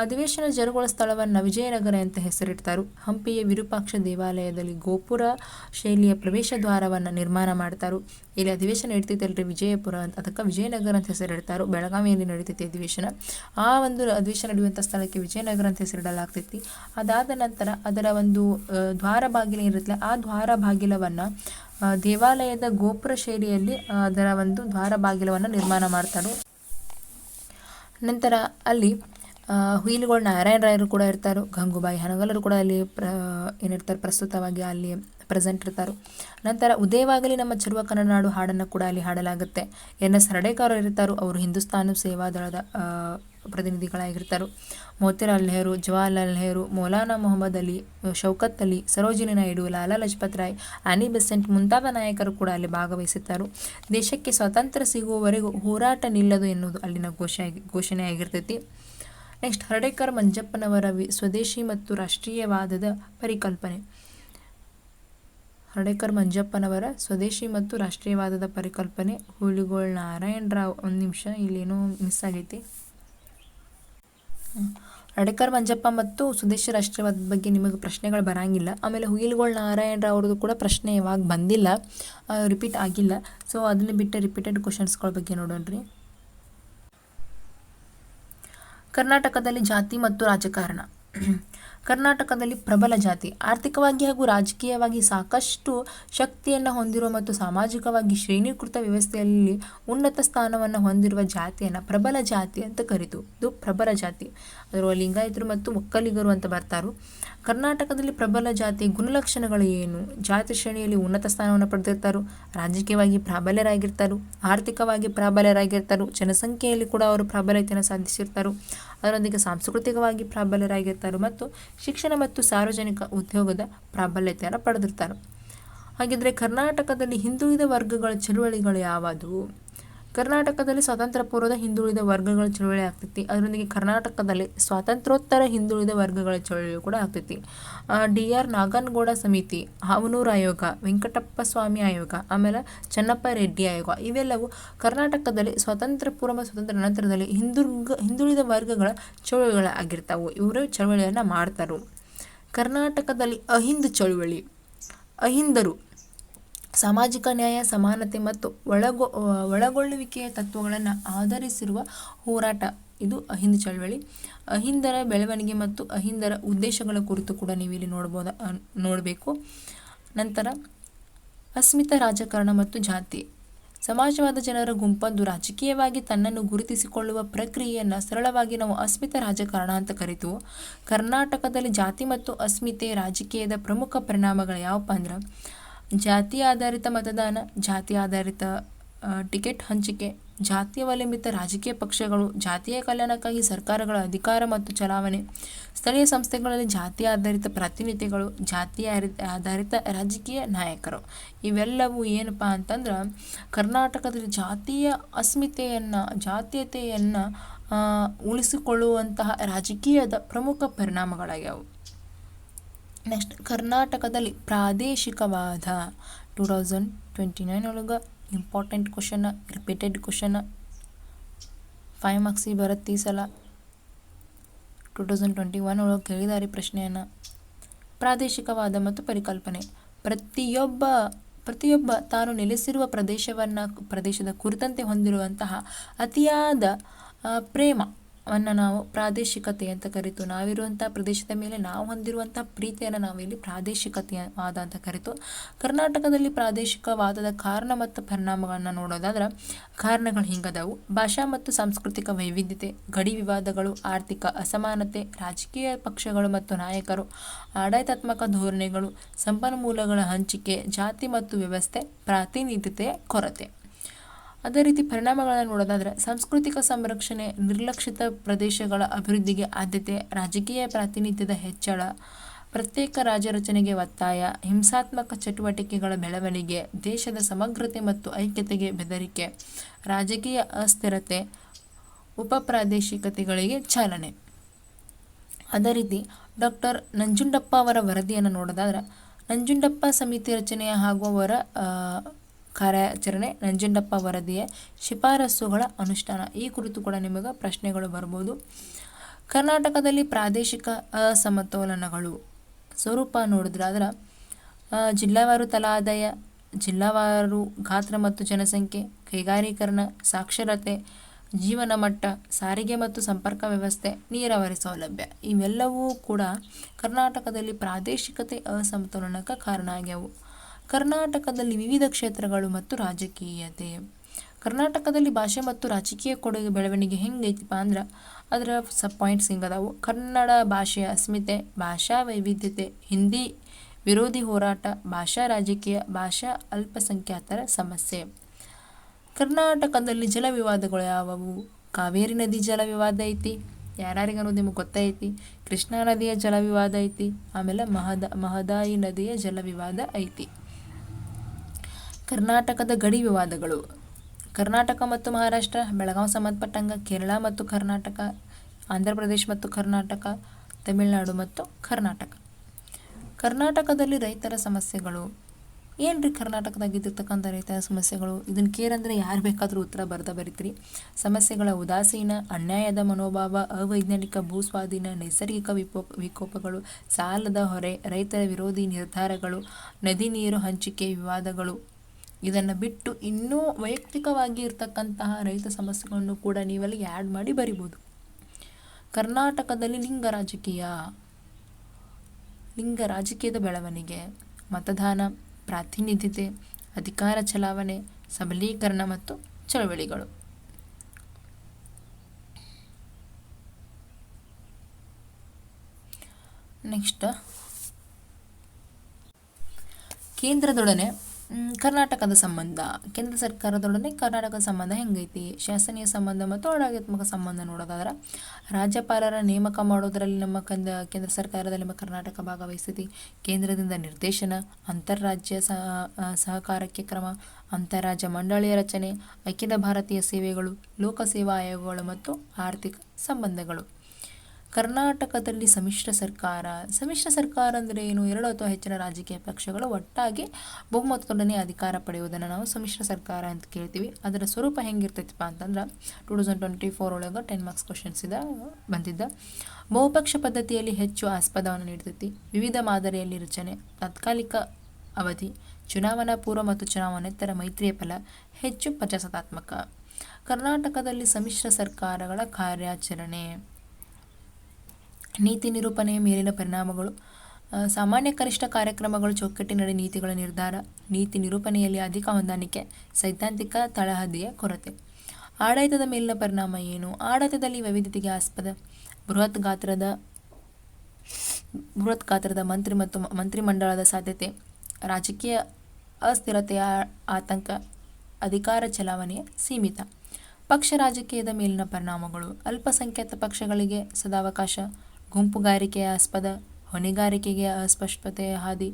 ಅಧಿವೇಶನ ಜರುಗುವ ಸ್ಥಳವನ್ನು ವಿಜಯನಗರ ಅಂತ ಹೆಸರಿಡ್ತಾರೆ. ಹಂಪಿಯ ವಿರೂಪಾಕ್ಷ ದೇವಾಲಯದಲ್ಲಿ ಗೋಪುರ ಶೈಲಿಯ ಪ್ರವೇಶ ದ್ವಾರವನ್ನು ನಿರ್ಮಾಣ ಮಾಡ್ತಾರೆ. ಇಲ್ಲಿ ಅಧಿವೇಶನ ನಡೀತೈತಲ್ರಿ ವಿಜಯಪುರ ಅಂತ. ಅದಕ್ಕೆ ವಿಜಯನಗರ ಅಂತ ಹೆಸರಿಡ್ತಾರೆ. ಬೆಳಗಾವಿಯಲ್ಲಿ ನಡೀತೈತಿ ಅಧಿವೇಶನ. ಆ ಒಂದು ಅಧಿವೇಶನ ನಡೆಯುವಂಥ ಸ್ಥಳಕ್ಕೆ ವಿಜಯನಗರ ಅಂತ ಹೆಸರಿಡಲಾಗ್ತೈತಿ. ಅದಾದ ನಂತರ ಅದರ ಒಂದು ದ್ವಾರ ಬಾಗಿಲು ಇರುತ್ತಲ್ಲ, ಆ ದ್ವಾರ ಬಾಗಿಲವನ್ನು ದೇವಾಲಯದ ಗೋಪುರ ಶೈಲಿಯಲ್ಲಿ ಅದರ ಒಂದು ದ್ವಾರ ಬಾಗಿಲವನ್ನು ನಿರ್ಮಾಣ ಮಾಡ್ತಾರೆ. ನಂತರ ಅಲ್ಲಿ ಹುಯಿಲುಗಳು ನಾರಾಯಣ ರಾಯರು ಕೂಡ ಇರ್ತಾರೆ, ಗಂಗೂಬಾಯಿ ಹನಗಲರು ಕೂಡ ಅಲ್ಲಿ ಪ್ರ, ಏನಿರ್ತಾರೆ, ಪ್ರಸ್ತುತವಾಗಿ ಅಲ್ಲಿ ಪ್ರೆಸೆಂಟ್ ಇರ್ತಾರೆ. ನಂತರ ಉದಯವಾಗಲಿ ನಮ್ಮ ಚರುವ ಕನ್ನಡ ನಾಡು ಹಾಡನ್ನು ಕೂಡ ಅಲ್ಲಿ ಹಾಡಲಾಗುತ್ತೆ. ಎನ್ ಎಸ್ ಹರಡೇಕರ್ ಇರ್ತಾರೋ, ಅವರು ಹಿಂದೂಸ್ತಾನ ಸೇವಾದಳದ ಪ್ರತಿನಿಧಿಗಳಾಗಿರ್ತಾರೆ. ಮೋತಿಲಾಲ್ ನೆಹರು, ಜವಾಹರ್ಲಾಲ್ ನೆಹರು, ಮೌಲಾನಾ ಮೊಹಮ್ಮದ್ ಅಲಿ, ಶೌಕತ್ ಅಲಿ, ಸರೋಜಿನಿ ನಾಯ್ಡು, ಲಾಲಾ ಲಜಪತ್ ರಾಯ್, ಆನಿ ಬೆಸೆಂಟ್ ಮುಂತಾದ ನಾಯಕರು ಕೂಡ ಅಲ್ಲಿ ಭಾಗವಹಿಸುತ್ತಾರೆ ದೇಶಕ್ಕೆ ಸ್ವಾತಂತ್ರ್ಯ ಸಿಗುವವರೆಗೂ ಹೋರಾಟ ನಿಲ್ಲದು ಎನ್ನುವುದು ಅಲ್ಲಿನ ಘೋಷ ಘೋಷಣೆ ಆಗಿರ್ತೈತಿ ನೆಕ್ಸ್ಟ್ ಹರ್ಡೇಕರ್ ಮಂಜಪ್ಪನವರ ಸ್ವದೇಶಿ ಮತ್ತು ರಾಷ್ಟ್ರೀಯವಾದದ ಪರಿಕಲ್ಪನೆ. ಹರ್ಡೇಕರ್ ಮಂಜಪ್ಪನವರ ಸ್ವದೇಶಿ ಮತ್ತು ರಾಷ್ಟ್ರೀಯವಾದದ ಪರಿಕಲ್ಪನೆ. ಹುಲಿಗೋಳ್ ನಾರಾಯಣ ರಾವ್, ಒಂದು ನಿಮಿಷ, ಇಲ್ಲೇನೋ ಮಿಸ್ ಆಗೈತಿ. ಹರ್ಡೇಕರ್ ಮಂಜಪ್ಪ ಮತ್ತು ಸ್ವದೇಶಿ ರಾಷ್ಟ್ರೀಯವಾದ ಬಗ್ಗೆ ನಿಮಗೆ ಪ್ರಶ್ನೆಗಳು ಬರಂಗಿಲ್ಲ. ಆಮೇಲೆ ಹುಯಿಲ್ಗೋಳ್ ನಾರಾಯಣ ಅವ್ರದ್ದು ಕೂಡ ಪ್ರಶ್ನೆ ಯಾವಾಗ ಬಂದಿಲ್ಲ. ರಿಪೀಟ್ ಆಗಿಲ್ಲ. ಸೊ ಅದನ್ನು ಬಿಟ್ಟು ರಿಪೀಟೆಡ್ ಕ್ವಶನ್ಸ್ಗಳ ಬಗ್ಗೆ ನೋಡೋಣ ರೀ ಕರ್ನಾಟಕದಲ್ಲಿ ಜಾತಿ ಮತ್ತು ರಾಜಕಾರಣ. ಕರ್ನಾಟಕದಲ್ಲಿ ಪ್ರಬಲ ಜಾತಿ. ಆರ್ಥಿಕವಾಗಿ ಹಾಗೂ ರಾಜಕೀಯವಾಗಿ ಸಾಕಷ್ಟು ಶಕ್ತಿಯನ್ನು ಹೊಂದಿರುವ ಮತ್ತು ಸಾಮಾಜಿಕವಾಗಿ ಶ್ರೇಣೀಕೃತ ವ್ಯವಸ್ಥೆಯಲ್ಲಿ ಉನ್ನತ ಸ್ಥಾನವನ್ನು ಹೊಂದಿರುವ ಜಾತಿಯನ್ನು ಪ್ರಬಲ ಜಾತಿ ಅಂತ ಕರೀತು. ಇದು ಪ್ರಬಲ ಜಾತಿ. ಅದರ ಲಿಂಗಾಯತರು ಮತ್ತು ಒಕ್ಕಲಿಗರು ಅಂತ ಬರ್ತಾರು. ಕರ್ನಾಟಕದಲ್ಲಿ ಪ್ರಬಲ ಜಾತಿ ಗುಣಲಕ್ಷಣಗಳು ಏನು? ಜಾತಿ ಶ್ರೇಣಿಯಲ್ಲಿ ಉನ್ನತ ಸ್ಥಾನವನ್ನು ಪಡೆದಿರ್ತಾರೋ. ರಾಜಕೀಯವಾಗಿ ಪ್ರಾಬಲ್ಯರಾಗಿರ್ತಾರೋ. ಆರ್ಥಿಕವಾಗಿ ಪ್ರಾಬಲ್ಯರಾಗಿರ್ತಾರೋ. ಜನಸಂಖ್ಯೆಯಲ್ಲಿ ಕೂಡ ಅವರು ಪ್ರಾಬಲ್ಯತೆಯನ್ನು ಸಾಧಿಸಿರ್ತಾರೋ. ಅದರೊಂದಿಗೆ ಸಾಂಸ್ಕೃತಿಕವಾಗಿ ಪ್ರಾಬಲ್ಯರಾಗಿರ್ತಾರೆ ಮತ್ತು ಶಿಕ್ಷಣ ಮತ್ತು ಸಾರ್ವಜನಿಕ ಉದ್ಯೋಗದ ಪ್ರಾಬಲ್ಯತೆಯನ್ನು ಪಡೆದಿರ್ತಾರೆ. ಹಾಗಿದ್ರೆ ಕರ್ನಾಟಕದಲ್ಲಿ ಹಿಂದುಳಿದ ವರ್ಗಗಳ ಚಳುವಳಿಗಳು ಯಾವುದು? ಕರ್ನಾಟಕದಲ್ಲಿ ಸ್ವಾತಂತ್ರ್ಯ ಪೂರ್ವದ ಹಿಂದುಳಿದ ವರ್ಗಗಳ ಚಳುವಳಿ ಆಗ್ತೈತಿ. ಅದರೊಂದಿಗೆ ಕರ್ನಾಟಕದಲ್ಲಿ ಸ್ವಾತಂತ್ರ್ಯೋತ್ತರ ಹಿಂದುಳಿದ ವರ್ಗಗಳ ಚಳುವಳಿ ಕೂಡ ಆಗ್ತೈತಿ. ಡಿ ಆರ್ ನಾಗನಗೌಡ ಸಮಿತಿ, ಹಾವನೂರು ಆಯೋಗ, ವೆಂಕಟಪ್ಪ ಸ್ವಾಮಿ ಆಯೋಗ, ಆಮೇಲೆ ಚನ್ನಪ್ಪ ರೆಡ್ಡಿ ಆಯೋಗ, ಇವೆಲ್ಲವೂ ಕರ್ನಾಟಕದಲ್ಲಿ ಸ್ವಾತಂತ್ರ್ಯ ಪೂರ್ವ ಸ್ವಾತಂತ್ರ್ಯ ನಂತರದಲ್ಲಿ ಹಿಂದುರ್ಗ, ಹಿಂದುಳಿದ ವರ್ಗಗಳ ಚಳುವಳಿಗಳಾಗಿರ್ತಾವೆ ಇವರು ಚಳುವಳಿಯನ್ನು ಮಾಡ್ತಾರೆ. ಕರ್ನಾಟಕದಲ್ಲಿ ಅಹಿಂದ ಚಳುವಳಿ. ಅಹಿಂದರು ಸಾಮಾಜಿಕ ನ್ಯಾಯ, ಸಮಾನತೆ ಮತ್ತು ಒಳಗೊ ಒಳಗೊಳ್ಳುವಿಕೆಯ ತತ್ವಗಳನ್ನು ಆಧರಿಸಿರುವ ಹೋರಾಟ ಇದು ಅಹಿಂದ ಚಳವಳಿ. ಅಹಿಂದರ ಬೆಳವಣಿಗೆ ಮತ್ತು ಅಹಿಂದರ ಉದ್ದೇಶಗಳ ಕುರಿತು ಕೂಡ ನೀವು ಇಲ್ಲಿ ನೋಡ್ಬೋದ ನೋಡಬೇಕು. ನಂತರ, ಅಸ್ಮಿತ ರಾಜಕಾರಣ ಮತ್ತು ಜಾತಿ. ಸಮಾಜವಾದ ಜನರ ಗುಂಪೊಂದು ರಾಜಕೀಯವಾಗಿ ತನ್ನನ್ನು ಗುರುತಿಸಿಕೊಳ್ಳುವ ಪ್ರಕ್ರಿಯೆಯನ್ನು ಸರಳವಾಗಿ ನಾವು ಅಸ್ಮಿತ ರಾಜಕಾರಣ ಅಂತ ಕರಿತೀವಿ, ಕರ್ನಾಟಕದಲ್ಲಿ ಜಾತಿ ಮತ್ತು ಅಸ್ಮಿತೆ ರಾಜಕೀಯದ ಪ್ರಮುಖ ಪರಿಣಾಮಗಳು ಯಾವಪ್ಪ ಅಂದ್ರೆ ಜಾತಿ ಆಧಾರಿತ ಮತದಾನ, ಜಾತಿ ಆಧಾರಿತ ಟಿಕೆಟ್ ಹಂಚಿಕೆ ಜಾತಿಯವಲಂಬಿತ ರಾಜಕೀಯ ಪಕ್ಷಗಳು, ಜಾತಿಯ ಕಲ್ಯಾಣಕ್ಕಾಗಿ ಸರ್ಕಾರಗಳ ಅಧಿಕಾರ ಮತ್ತು ಚಲಾವಣೆ, ಸ್ಥಳೀಯ ಸಂಸ್ಥೆಗಳಲ್ಲಿ ಜಾತಿ ಆಧಾರಿತ ಪ್ರಾತಿನಿಧ್ಯಗಳು ಜಾತಿ ಆಧಾರಿತ ರಾಜಕೀಯ ನಾಯಕರು. ಇವೆಲ್ಲವೂ ಏನಪ್ಪ ಅಂತಂದ್ರೆ, ಕರ್ನಾಟಕದಲ್ಲಿ ಜಾತಿಯ ಅಸ್ಮಿತೆಯನ್ನು, ಜಾತೀಯತೆಯನ್ನು ಉಳಿಸಿಕೊಳ್ಳುವಂತಹ ರಾಜಕೀಯದ ಪ್ರಮುಖ ಪರಿಣಾಮಗಳಾಗ್ಯಾವು. ನೆಕ್ಸ್ಟ್ ಕರ್ನಾಟಕದಲ್ಲಿ ಪ್ರಾದೇಶಿಕವಾದ ಟೂ ತೌಸಂಡ್ ಟ್ವೆಂಟಿ ನೈನ್ ಒಳಗೆ important question repeated question five ಮಾರ್ಕ್ಸಿಗೆ ಬರುತ್ತೆ ಈ ಸಲ. ಟೂ ತೌಸಂಡ್ ಟ್ವೆಂಟಿ ಒನ್ ಒಳಗೆ ಕೇಳಿದಾರೆ ಪ್ರಶ್ನೆಯನ್ನು. ಪ್ರಾದೇಶಿಕವಾದ ಮತ್ತು ಪರಿಕಲ್ಪನೆ. ಪ್ರತಿಯೊಬ್ಬ ಪ್ರತಿಯೊಬ್ಬ ತಾನು ನೆಲೆಸಿರುವ ಪ್ರದೇಶವನ್ನು, ಪ್ರದೇಶದ ಕುರಿತಂತೆ ಹೊಂದಿರುವಂತಹ ಅತಿಯಾದ ಪ್ರೇಮ. ವನ್ನು ನಾವು ಪ್ರಾದೇಶಿಕತೆ ಅಂತ ಕರಿತು. ನಾವಿರುವಂಥ ಪ್ರದೇಶದ ಮೇಲೆ ನಾವು ಹೊಂದಿರುವಂಥ ಪ್ರೀತಿಯನ್ನು ನಾವಿಲ್ಲಿ ಪ್ರಾದೇಶಿಕತೆವಾದ ಅಂತ ಕರಿತು. ಕರ್ನಾಟಕದಲ್ಲಿ ಪ್ರಾದೇಶಿಕವಾದದ ಕಾರಣ ಮತ್ತು ಪರಿಣಾಮಗಳನ್ನು ನೋಡೋದಾದ್ರೆ, ಕಾರಣಗಳು ಹಿಂಗದವು. ಭಾಷಾ ಮತ್ತು ಸಾಂಸ್ಕೃತಿಕ ವೈವಿಧ್ಯತೆ, ಗಡಿ ವಿವಾದಗಳು, ಆರ್ಥಿಕ ಅಸಮಾನತೆ, ರಾಜಕೀಯ ಪಕ್ಷಗಳು ಮತ್ತು ನಾಯಕರು, ಆಡಳಿತಾತ್ಮಕ ಧೋರಣೆಗಳು, ಸಂಪನ್ಮೂಲಗಳ ಹಂಚಿಕೆ, ಜಾತಿ ಮತ್ತು ವ್ಯವಸ್ಥೆ ಪ್ರಾತಿನಿಧ್ಯತೆಯ ಕೊರತೆ. ಅದೇ ರೀತಿ ಪರಿಣಾಮಗಳನ್ನು ನೋಡೋದಾದ್ರೆ ಸಾಂಸ್ಕೃತಿಕ ಸಂರಕ್ಷಣೆ, ನಿರ್ಲಕ್ಷಿತ ಪ್ರದೇಶಗಳ ಅಭಿವೃದ್ಧಿಗೆ ಆದ್ಯತೆ, ರಾಜಕೀಯ ಪ್ರಾತಿನಿಧ್ಯದ ಹೆಚ್ಚಳ, ಪ್ರತ್ಯೇಕ ರಾಜ್ಯ ರಚನೆಗೆ ಒತ್ತಾಯ, ಹಿಂಸಾತ್ಮಕ ಚಟುವಟಿಕೆಗಳ ಬೆಳವಣಿಗೆ, ದೇಶದ ಸಮಗ್ರತೆ ಮತ್ತು ಐಕ್ಯತೆಗೆ ಬೆದರಿಕೆ, ರಾಜಕೀಯ ಅಸ್ಥಿರತೆ, ಉಪಪ್ರಾದೇಶಿಕತೆಗಳಿಗೆ ಚಾಲನೆ. ಅದೇ ರೀತಿ ಡಾಕ್ಟರ್ ನಂಜುಂಡಪ್ಪ ಅವರ ವರದಿಯನ್ನು ನೋಡೋದಾದ್ರೆ ನಂಜುಂಡಪ್ಪ ಸಮಿತಿ ರಚನೆ ಹಾಗೂ ಅವರ ಕಾರ್ಯಾಚರಣೆ ನಂಜುಂಡಪ್ಪ ವರದಿಯ ಶಿಫಾರಸುಗಳ ಅನುಷ್ಠಾನ. ಈ ಕುರಿತು ಕೂಡ ನಿಮಗೆ ಪ್ರಶ್ನೆಗಳು ಬರ್ಬೋದು. ಕರ್ನಾಟಕದಲ್ಲಿ ಪ್ರಾದೇಶಿಕ ಅಸಮತೋಲನಗಳು. ಸ್ವರೂಪ ನೋಡಿದ್ರೆ ಜಿಲ್ಲಾವಾರು ತಲಾದಾಯ, ಜಿಲ್ಲಾವಾರು ಗಾತ್ರ ಮತ್ತು ಜನಸಂಖ್ಯೆ, ಕೈಗಾರೀಕರಣ, ಸಾಕ್ಷರತೆ, ಜೀವನ ಮಟ್ಟ, ಸಾರಿಗೆ ಮತ್ತು ಸಂಪರ್ಕ ವ್ಯವಸ್ಥೆ, ನೀರಾವರಿ ಸೌಲಭ್ಯ ಇವೆಲ್ಲವೂ ಕೂಡ ಕರ್ನಾಟಕದಲ್ಲಿ ಪ್ರಾದೇಶಿಕತೆ ಅಸಮತೋಲನಕ್ಕೆ ಕಾರಣ ಆಗ್ಯಾವು. ಕರ್ನಾಟಕದಲ್ಲಿ ವಿವಿಧ ಕ್ಷೇತ್ರಗಳು ಮತ್ತು ರಾಜಕೀಯತೆ. ಕರ್ನಾಟಕದಲ್ಲಿ ಭಾಷೆ ಮತ್ತು ರಾಜಕೀಯ ಕೊಡುಗೆ ಬೆಳವಣಿಗೆ ಹೆಂಗೈತಿಪ್ಪ ಅಂದ್ರೆ, ಅದರ ಸಬ್ ಪಾಯಿಂಟ್ಸ್ ಹಿಂಗದಾವು. ಕನ್ನಡ ಭಾಷೆಯ ಅಸ್ಮಿತೆ, ಭಾಷಾ ವೈವಿಧ್ಯತೆ, ಹಿಂದಿ ವಿರೋಧಿ ಹೋರಾಟ, ಭಾಷಾ ರಾಜಕೀಯ, ಭಾಷಾ ಅಲ್ಪಸಂಖ್ಯಾತರ ಸಮಸ್ಯೆ. ಕರ್ನಾಟಕದಲ್ಲಿ ಜಲ ವಿವಾದಗಳು ಯಾವುವು? ಕಾವೇರಿ ನದಿ ಜಲ ವಿವಾದ ಐತಿ. ಯಾರ್ಯಾರಿಗೆ ಅನ್ನೋದು ನಿಮಗೆ ಗೊತ್ತೈತಿ? ಕೃಷ್ಣಾ ನದಿಯ ಜಲ ವಿವಾದ ಐತಿ. ಆಮೇಲೆ ಮಹದ, ಮಹದಾಯಿ ನದಿಯ ಜಲ ವಿವಾದ ಐತಿ. ಕರ್ನಾಟಕದ ಗಡಿ ವಿವಾದಗಳು. ಕರ್ನಾಟಕ ಮತ್ತು ಮಹಾರಾಷ್ಟ್ರ ಬೆಳಗಾವಿ ಸಂಬಂಧಪಟ್ಟಂಗ ಕೇರಳ ಮತ್ತು ಕರ್ನಾಟಕ, ಆಂಧ್ರ ಪ್ರದೇಶ ಮತ್ತು ಕರ್ನಾಟಕ, ತಮಿಳುನಾಡು ಮತ್ತು ಕರ್ನಾಟಕ. ಕರ್ನಾಟಕದಲ್ಲಿ ರೈತರ ಸಮಸ್ಯೆಗಳು. ಏನು ರೀ ಕರ್ನಾಟಕದಾಗ ಇದ್ದಿರ್ತಕ್ಕಂಥ ರೈತರ ಸಮಸ್ಯೆಗಳು? ಇದನ್ನು ಕೇರಂದರೆ ಯಾರು ಬೇಕಾದರೂ ಉತ್ತರ ಬರ್ದ ಬರೀತ್ರಿ. ಸಮಸ್ಯೆಗಳ ಉದಾಸೀನ, ಅನ್ಯಾಯದ ಮನೋಭಾವ, ಅವೈಜ್ಞಾನಿಕ ಭೂಸ್ವಾಧೀನ, ನೈಸರ್ಗಿಕ ವಿಕೋಪ ವಿಕೋಪಗಳು, ಸಾಲದ ಹೊರೆ, ರೈತರ ವಿರೋಧಿ ನಿರ್ಧಾರಗಳು, ನದಿ ನೀರು ಹಂಚಿಕೆ ವಿವಾದಗಳು. ಇದನ್ನು ಬಿಟ್ಟು ಇನ್ನೂ ವೈಯಕ್ತಿಕವಾಗಿ ಇರತಕ್ಕಂತಹ ರೈತ ಸಮಸ್ಯೆಗಳನ್ನು ಕೂಡ ನೀವಲ್ಲಿ ಆ್ಯಡ್ ಮಾಡಿ ಬರಿಬೋದು. ಕರ್ನಾಟಕದಲ್ಲಿ ಲಿಂಗ ರಾಜಕೀಯ, ಲಿಂಗ ರಾಜಕೀಯದ ಬೆಳವಣಿಗೆ, ಮತದಾನ, ಪ್ರಾತಿನಿಧ್ಯತೆ, ಅಧಿಕಾರ ಚಲಾವಣೆ, ಸಬಲೀಕರಣ ಮತ್ತು ಚಳವಳಿಗಳು. ನೆಕ್ಸ್ಟ್ ಕೇಂದ್ರದೊಡನೆ ಕರ್ನಾಟಕದ ಸಂಬಂಧ. ಕೇಂದ್ರ ಸರ್ಕಾರದೊಡನೆ ಕರ್ನಾಟಕದ ಸಂಬಂಧ ಹೆಂಗೈತಿ? ಶಾಸನೀಯ ಸಂಬಂಧ ಮತ್ತು ಆಡಳಿತಾತ್ಮಕ ಸಂಬಂಧ ನೋಡೋದಾದ್ರೆ, ರಾಜ್ಯಪಾಲರ ನೇಮಕ ಮಾಡೋದರಲ್ಲಿ ನಮ್ಮ ಕಂದ, ಕೇಂದ್ರ ಸರ್ಕಾರದಲ್ಲಿ ನಮ್ಮ ಕರ್ನಾಟಕ ಭಾಗವಹಿಸ್ತೈತಿ. ಕೇಂದ್ರದಿಂದ ನಿರ್ದೇಶನ ಅಂತಾರಾಜ್ಯ ಸಹಕಾರಕ್ಕೆ ಕ್ರಮ ಅಂತಾರಾಜ್ಯ ಮಂಡಳಿಯ ರಚನೆ, ಐಕ್ಯದ ಭಾರತೀಯ ಸೇವೆಗಳು, ಲೋಕಸೇವಾ ಆಯೋಗಗಳು ಮತ್ತು ಆರ್ಥಿಕ ಸಂಬಂಧಗಳು. ಕರ್ನಾಟಕದಲ್ಲಿ ಸಮ್ಮಿಶ್ರ ಸರ್ಕಾರ ಸಮ್ಮಿಶ್ರ ಸರ್ಕಾರ ಅಂದರೆ ಏನು? ಎರಡು ಅಥವಾ ಹೆಚ್ಚಿನ ರಾಜಕೀಯ ಪಕ್ಷಗಳು ಒಟ್ಟಾಗಿ ಬಹುಮತದೊಡನೆ ಅಧಿಕಾರ ಪಡೆಯುವುದನ್ನು ನಾವು ಸಮ್ಮಿಶ್ರ ಸರ್ಕಾರ ಅಂತ ಕೇಳ್ತೀವಿ. ಅದರ ಸ್ವರೂಪ ಹೆಂಗಿರ್ತೈತಪ್ಪ ಅಂತಂದ್ರೆ ಟು ತೌಸಂಡ್ ಟ್ವೆಂಟಿ ಫೋರ್ ಒಳಗೆ ಟೆನ್ ಮಾರ್ಕ್ಸ್ ಕ್ವಶನ್ಸ್ ಇದ, ಬಂದಿದ್ದ. ಬಹುಪಕ್ಷ ಪದ್ಧತಿಯಲ್ಲಿ ಹೆಚ್ಚು ಆಸ್ಪದವನ್ನು ನೀಡ್ತೈತಿ. ವಿವಿಧ ಮಾದರಿಯಲ್ಲಿ ರಚನೆ, ತಾತ್ಕಾಲಿಕ ಅವಧಿ, ಚುನಾವಣಾ ಪೂರ್ವ ಮತ್ತು ಚುನಾವಣೆತ್ತರ ಮೈತ್ರಿಯ ಫಲ, ಹೆಚ್ಚು ಪ್ರಜಾಸತ್ತಾತ್ಮಕ ಕರ್ನಾಟಕದಲ್ಲಿ ಸಮ್ಮಿಶ್ರ ಸರ್ಕಾರಗಳ ಕಾರ್ಯಾಚರಣೆ. ನೀತಿ ನಿರೂಪಣೆಯ ಮೇಲಿನ ಪರಿಣಾಮಗಳು ಸಾಮಾನ್ಯ ಕನಿಷ್ಠ ಕಾರ್ಯಕ್ರಮಗಳು ಚೌಕಟ್ಟಿನಡಿ ನೀತಿಗಳ ನಿರ್ಧಾರ, ನೀತಿ ನಿರೂಪಣೆಯಲ್ಲಿ ಅಧಿಕ ಹೊಂದಾಣಿಕೆ, ಸೈದ್ಧಾಂತಿಕ ತಳಹದಿಯ ಕೊರತೆ. ಆಡಳಿತದ ಮೇಲಿನ ಪರಿಣಾಮ ಏನು? ಆಡಳಿತದಲ್ಲಿ ವೈವಿಧ್ಯತೆಗೆ ಆಸ್ಪದ. ಬೃಹತ್ ಗಾತ್ರದ ಬೃಹತ್ ಗಾತ್ರದ ಮಂತ್ರಿ ಮತ್ತು ಮಂತ್ರಿಮಂಡಲದ ಸಾಧ್ಯತೆ, ರಾಜಕೀಯ ಅಸ್ಥಿರತೆಯ ಆತಂಕ, ಅಧಿಕಾರ ಚಲಾವಣೆಯ ಸೀಮಿತ. ಪಕ್ಷ ರಾಜಕೀಯದ ಮೇಲಿನ ಪರಿಣಾಮಗಳು, ಅಲ್ಪಸಂಖ್ಯಾತ ಪಕ್ಷಗಳಿಗೆ ಸದಾವಕಾಶ ಗುಂಪುಗಾರಿಕೆಯ ಆಸ್ಪದ, ಹೊಣೆಗಾರಿಕೆಗೆ ಅಸ್ಪಷ್ಟತೆಯ ಹಾದಿ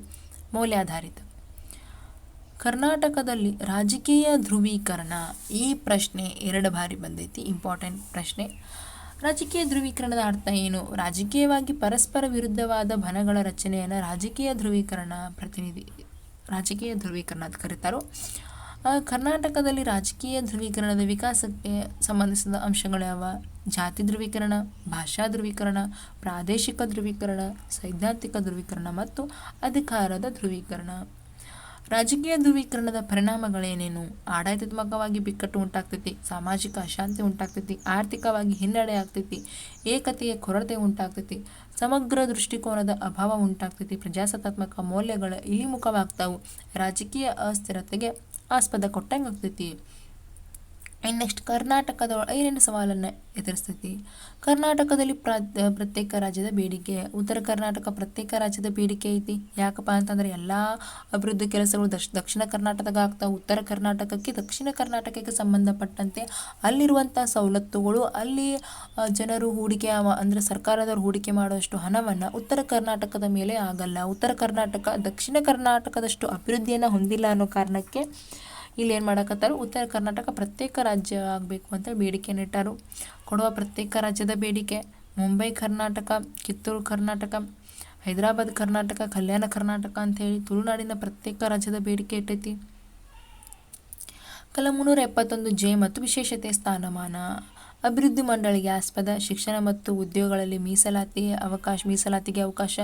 ಮೌಲ್ಯಾಧಾರಿತ. ಕರ್ನಾಟಕದಲ್ಲಿ ರಾಜಕೀಯ ಧ್ರುವೀಕರಣ ಈ ಪ್ರಶ್ನೆ ಎರಡು ಬಾರಿ ಬಂದೈತಿ ಇಂಪಾರ್ಟೆಂಟ್ ಪ್ರಶ್ನೆ. ರಾಜಕೀಯ ಧ್ರುವೀಕರಣದ ಅರ್ಥ ಏನು? ರಾಜಕೀಯವಾಗಿ ಪರಸ್ಪರ ವಿರುದ್ಧವಾದ ಬಣಗಳ ರಚನೆಯನ್ನು ರಾಜಕೀಯ ಧ್ರುವೀಕರಣ ಪ್ರತಿನಿಧಿ, ರಾಜಕೀಯ ಧ್ರುವೀಕರಣ ಅಂತ ಕರೀತಾರೋ ಕರ್ನಾಟಕದಲ್ಲಿ ರಾಜಕೀಯ ಧ್ರುವೀಕರಣದ ವಿಕಾಸಕ್ಕೆ ಸಂಬಂಧಿಸಿದ ಅಂಶಗಳು ಯಾವ? ಜಾತಿ ಧ್ರುವೀಕರಣ, ಭಾಷಾ ಧ್ರುವೀಕರಣ, ಪ್ರಾದೇಶಿಕ ಧ್ರುವೀಕರಣ, ಸೈದ್ಧಾಂತಿಕ ಧ್ರುವೀಕರಣ ಮತ್ತು ಅಧಿಕಾರದ ಧ್ರುವೀಕರಣ. ರಾಜಕೀಯ ಧ್ರುವೀಕರಣದ ಪರಿಣಾಮಗಳೇನೇನು? ಆಡಳಿತಾತ್ಮಕವಾಗಿ ಬಿಕ್ಕಟ್ಟು ಉಂಟಾಗ್ತೈತಿ, ಸಾಮಾಜಿಕ ಅಶಾಂತಿ ಉಂಟಾಗ್ತೈತಿ, ಆರ್ಥಿಕವಾಗಿ ಹಿನ್ನಡೆ ಆಗ್ತೈತಿ, ಏಕತೆಯ ಕೊರತೆ ಉಂಟಾಗ್ತೈತಿ, ಸಮಗ್ರ ದೃಷ್ಟಿಕೋನದ ಅಭಾವ ಉಂಟಾಗ್ತೈತಿ, ಪ್ರಜಾಸತ್ತಾತ್ಮಕ ಮೌಲ್ಯಗಳ ಇಳಿಮುಖವಾಗ್ತಾವು, ರಾಜಕೀಯ ಅಸ್ಥಿರತೆಗೆ ಆಸ್ಪದ ಕೊಟ್ಟಂಗೆ ಆಗ್ತೈತಿ. ಇನ್ನು ನೆಕ್ಸ್ಟ್ ಕರ್ನಾಟಕದ, ಏನೇನು ಸವಾಲನ್ನು ಎದುರಿಸ್ತೈತಿ? ಕರ್ನಾಟಕದಲ್ಲಿ ಪ್ರ, ಪ್ರತ್ಯೇಕ ರಾಜ್ಯದ ಬೇಡಿಕೆ, ಉತ್ತರ ಕರ್ನಾಟಕ ಪ್ರತ್ಯೇಕ ರಾಜ್ಯದ ಬೇಡಿಕೆ ಐತಿ. ಯಾಕಪ್ಪ ಅಂತಂದರೆ ಎಲ್ಲ ಅಭಿವೃದ್ಧಿ ಕೆಲಸಗಳು ದಶ್ ದಕ್ಷಿಣ ಕರ್ನಾಟಕದಾಗ ಆಗ್ತಾವೆ. ಉತ್ತರ ಕರ್ನಾಟಕಕ್ಕೆ ದಕ್ಷಿಣ ಕರ್ನಾಟಕಕ್ಕೆ ಸಂಬಂಧಪಟ್ಟಂತೆ ಅಲ್ಲಿರುವಂಥ ಸವಲತ್ತುಗಳು, ಅಲ್ಲಿ ಜನರು ಹೂಡಿಕೆ ಅಂದರೆ ಸರ್ಕಾರದವರು ಹೂಡಿಕೆ ಮಾಡುವಷ್ಟು ಹಣವನ್ನು ಉತ್ತರ ಕರ್ನಾಟಕದ ಮೇಲೆ ಆಗಲ್ಲ. ಉತ್ತರ ಕರ್ನಾಟಕ, ದಕ್ಷಿಣ ಕರ್ನಾಟಕದಷ್ಟು ಅಭಿವೃದ್ಧಿಯನ್ನು ಹೊಂದಿಲ್ಲ ಅನ್ನೋ ಕಾರಣಕ್ಕೆ ಇಲ್ಲಿ ಏನು ಮಾಡಕತ್ತಾರು? ಉತ್ತರ ಕರ್ನಾಟಕ ಪ್ರತ್ಯೇಕ ರಾಜ್ಯ ಆಗಬೇಕು ಅಂತ ಬೇಡಿಕೆ ನೆಟ್ಟರು ಕೊಡುವ ಪ್ರತ್ಯೇಕ ರಾಜ್ಯದ ಬೇಡಿಕೆ. ಮುಂಬೈ ಕರ್ನಾಟಕ, ಕಿತ್ತೂರು ಕರ್ನಾಟಕ, ಹೈದರಾಬಾದ್ ಕರ್ನಾಟಕ, ಕಲ್ಯಾಣ ಕರ್ನಾಟಕ ಅಂಥೇಳಿ ತುಳುನಾಡಿನ ಪ್ರತ್ಯೇಕ ರಾಜ್ಯದ ಬೇಡಿಕೆ ಇಟ್ಟೈತಿ. ಕಲ ಮುನ್ನೂರ ಎಪ್ಪತ್ತೊಂದು ಜೆ ಮತ್ತು ವಿಶೇಷತೆ ಸ್ಥಾನಮಾನ. ಅಭಿವೃದ್ಧಿ ಮಂಡಳಿಗೆ ಆಸ್ಪದ, ಶಿಕ್ಷಣ ಮತ್ತು ಉದ್ಯೋಗಗಳಲ್ಲಿ ಮೀಸಲಾತಿ ಅವಕಾಶ, ಮೀಸಲಾತಿಗೆ ಅವಕಾಶ,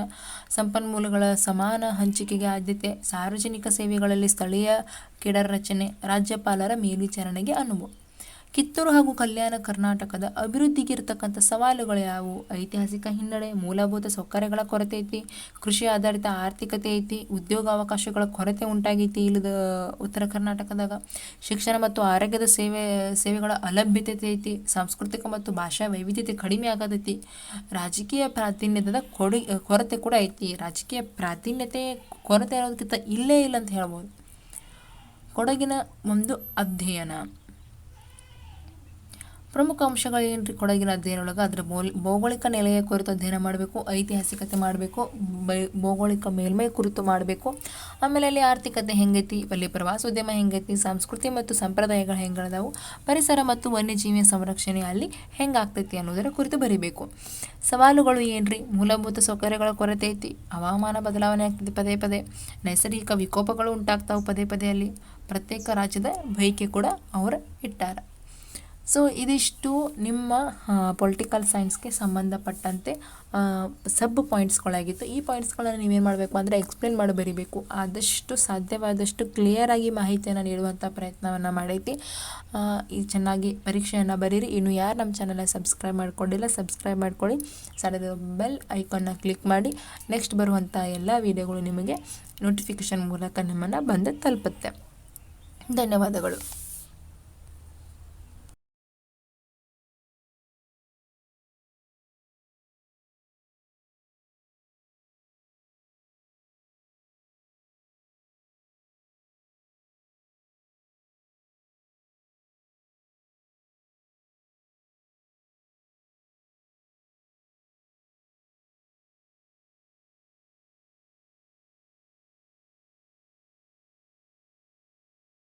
ಸಂಪನ್ಮೂಲಗಳ ಸಮಾನ ಹಂಚಿಕೆಗೆ ಆದ್ಯತೆ, ಸಾರ್ವಜನಿಕ ಸೇವೆಗಳಲ್ಲಿ ಸ್ಥಳೀಯ ಕೇಡರ್ ರಚನೆ, ರಾಜ್ಯಪಾಲರ ಮೇಲ್ವಿಚಾರಣೆಗೆ ಅನುವು. ಕಿತ್ತೂರು ಹಾಗೂ ಕಲ್ಯಾಣ ಕರ್ನಾಟಕದ ಅಭಿವೃದ್ಧಿಗೆ ಇರತಕ್ಕಂಥ ಸವಾಲುಗಳು ಯಾವುವು? ಐತಿಹಾಸಿಕ ಹಿನ್ನಡೆ, ಮೂಲಭೂತ ಸೌಕರ್ಯಗಳ ಕೊರತೆ ಐತಿ, ಕೃಷಿ ಆಧಾರಿತ ಆರ್ಥಿಕತೆ ಐತಿ ಉದ್ಯೋಗ ಅವಕಾಶಗಳ ಕೊರತೆ ಉಂಟಾಗೈತಿ ಇಲ್ಲದ ಉತ್ತರ ಕರ್ನಾಟಕದಾಗ, ಶಿಕ್ಷಣ ಮತ್ತು ಆರೋಗ್ಯದ ಸೇವೆ, ಸೇವೆಗಳ ಅಲಭ್ಯತೆ ಐತಿ, ಸಾಂಸ್ಕೃತಿಕ ಮತ್ತು ಭಾಷಾ ವೈವಿಧ್ಯತೆ ಕಡಿಮೆ ಆಗತೈತಿ ರಾಜಕೀಯ ಪ್ರಾತಿನಿಧ್ಯದ ಕೊರತೆ ಕೂಡ ಐತಿ. ರಾಜಕೀಯ ಪ್ರಾತಿನಿಧ್ಯತೆ ಕೊರತೆ ಇರೋದಕ್ಕಿಂತ ಇಲ್ಲೇ ಇಲ್ಲ ಅಂತ ಹೇಳ್ಬೋದು. ಕೊಡಗಿನ ಒಂದು ಅಧ್ಯಯನ. ಪ್ರಮುಖ ಅಂಶಗಳು ಏನ್ರಿ ಕೊಡಗಿನ ಅಧ್ಯಯನ ಒಳಗೆ ಅದರ ಭೌಗೋಳಿಕ ನೆಲೆಯ ಕುರಿತು ಅಧ್ಯಯನ ಮಾಡಬೇಕು, ಐತಿಹಾಸಿಕತೆ ಮಾಡಬೇಕು ಭೌಗೋಳಿಕ ಮೇಲ್ಮೈ ಕುರಿತು ಮಾಡಬೇಕು. ಆಮೇಲೆ ಅಲ್ಲಿ ಆರ್ಥಿಕತೆ ಹೆಂಗೈತಿ, ಅಲ್ಲಿ ಪ್ರವಾಸೋದ್ಯಮ ಹೆಂಗೈತಿ, ಸಂಸ್ಕೃತಿ ಮತ್ತು ಸಂಪ್ರದಾಯಗಳು ಹೆಂಗಳದಾವು ಪರಿಸರ ಮತ್ತು ವನ್ಯಜೀವಿಯ ಸಂರಕ್ಷಣೆ ಅಲ್ಲಿ ಹೆಂಗಾಗ್ತೈತಿ ಅನ್ನೋದರ ಕುರಿತು ಬರೀಬೇಕು. ಸವಾಲುಗಳು ಏನ್ರಿ? ಮೂಲಭೂತ ಸೌಕರ್ಯಗಳ ಕೊರತೆ ಐತಿ, ಹವಾಮಾನ ಬದಲಾವಣೆ ಆಗ್ತದೆ ಪದೇ ಪದೇ, ನೈಸರ್ಗಿಕ ವಿಕೋಪಗಳು ಉಂಟಾಗ್ತಾವೆ ಪದೇ ಪದೇ ಅಲ್ಲಿ, ಪ್ರತ್ಯೇಕ ರಾಜ್ಯದ ಬೈಕೆ ಕೂಡ ಅವರು ಇಟ್ಟಾರ. ಸೊ ಇದಿಷ್ಟು ನಿಮ್ಮ ಪೊಲಿಟಿಕಲ್ ಸೈನ್ಸ್ಗೆ ಸಂಬಂಧಪಟ್ಟಂತೆ ಸಬ್ ಪಾಯಿಂಟ್ಸ್ಗಳಾಗಿತ್ತು ಈ ಪಾಯಿಂಟ್ಸ್ಗಳನ್ನು ನೀವೇನು ಮಾಡಬೇಕು ಅಂದರೆ ಎಕ್ಸ್ಪ್ಲೇನ್ ಮಾಡಿ, ಬರೀಬೇಕು. ಆದಷ್ಟು ಸಾಧ್ಯವಾದಷ್ಟು ಕ್ಲಿಯರಾಗಿ ಮಾಹಿತಿಯನ್ನು ನೀಡುವಂಥ ಪ್ರಯತ್ನವನ್ನು ಮಾಡೈತಿ. ಈ ಚೆನ್ನಾಗಿ ಪರೀಕ್ಷೆಯನ್ನು ಬರೀರಿ. ಇನ್ನು ಯಾರು ನಮ್ಮ ಚಾನಲ್ನ ಸಬ್ಸ್ಕ್ರೈಬ್ ಮಾಡಿಕೊಂಡಿಲ್ಲ ಸಬ್ಸ್ಕ್ರೈಬ್ ಮಾಡ್ಕೊಳ್ಳಿ. ಸಡದ ಬೆಲ್ ಐಕಾನ್ನ ಕ್ಲಿಕ್ ಮಾಡಿ. ನೆಕ್ಸ್ಟ್ ಬರುವಂಥ ಎಲ್ಲ ವಿಡಿಯೋಗಳು ನಿಮಗೆ ನೋಟಿಫಿಕೇಷನ್ ಮೂಲಕ ನಿಮ್ಮನ್ನು ಬಂದು ತಲುಪುತ್ತೆ. ಧನ್ಯವಾದಗಳು.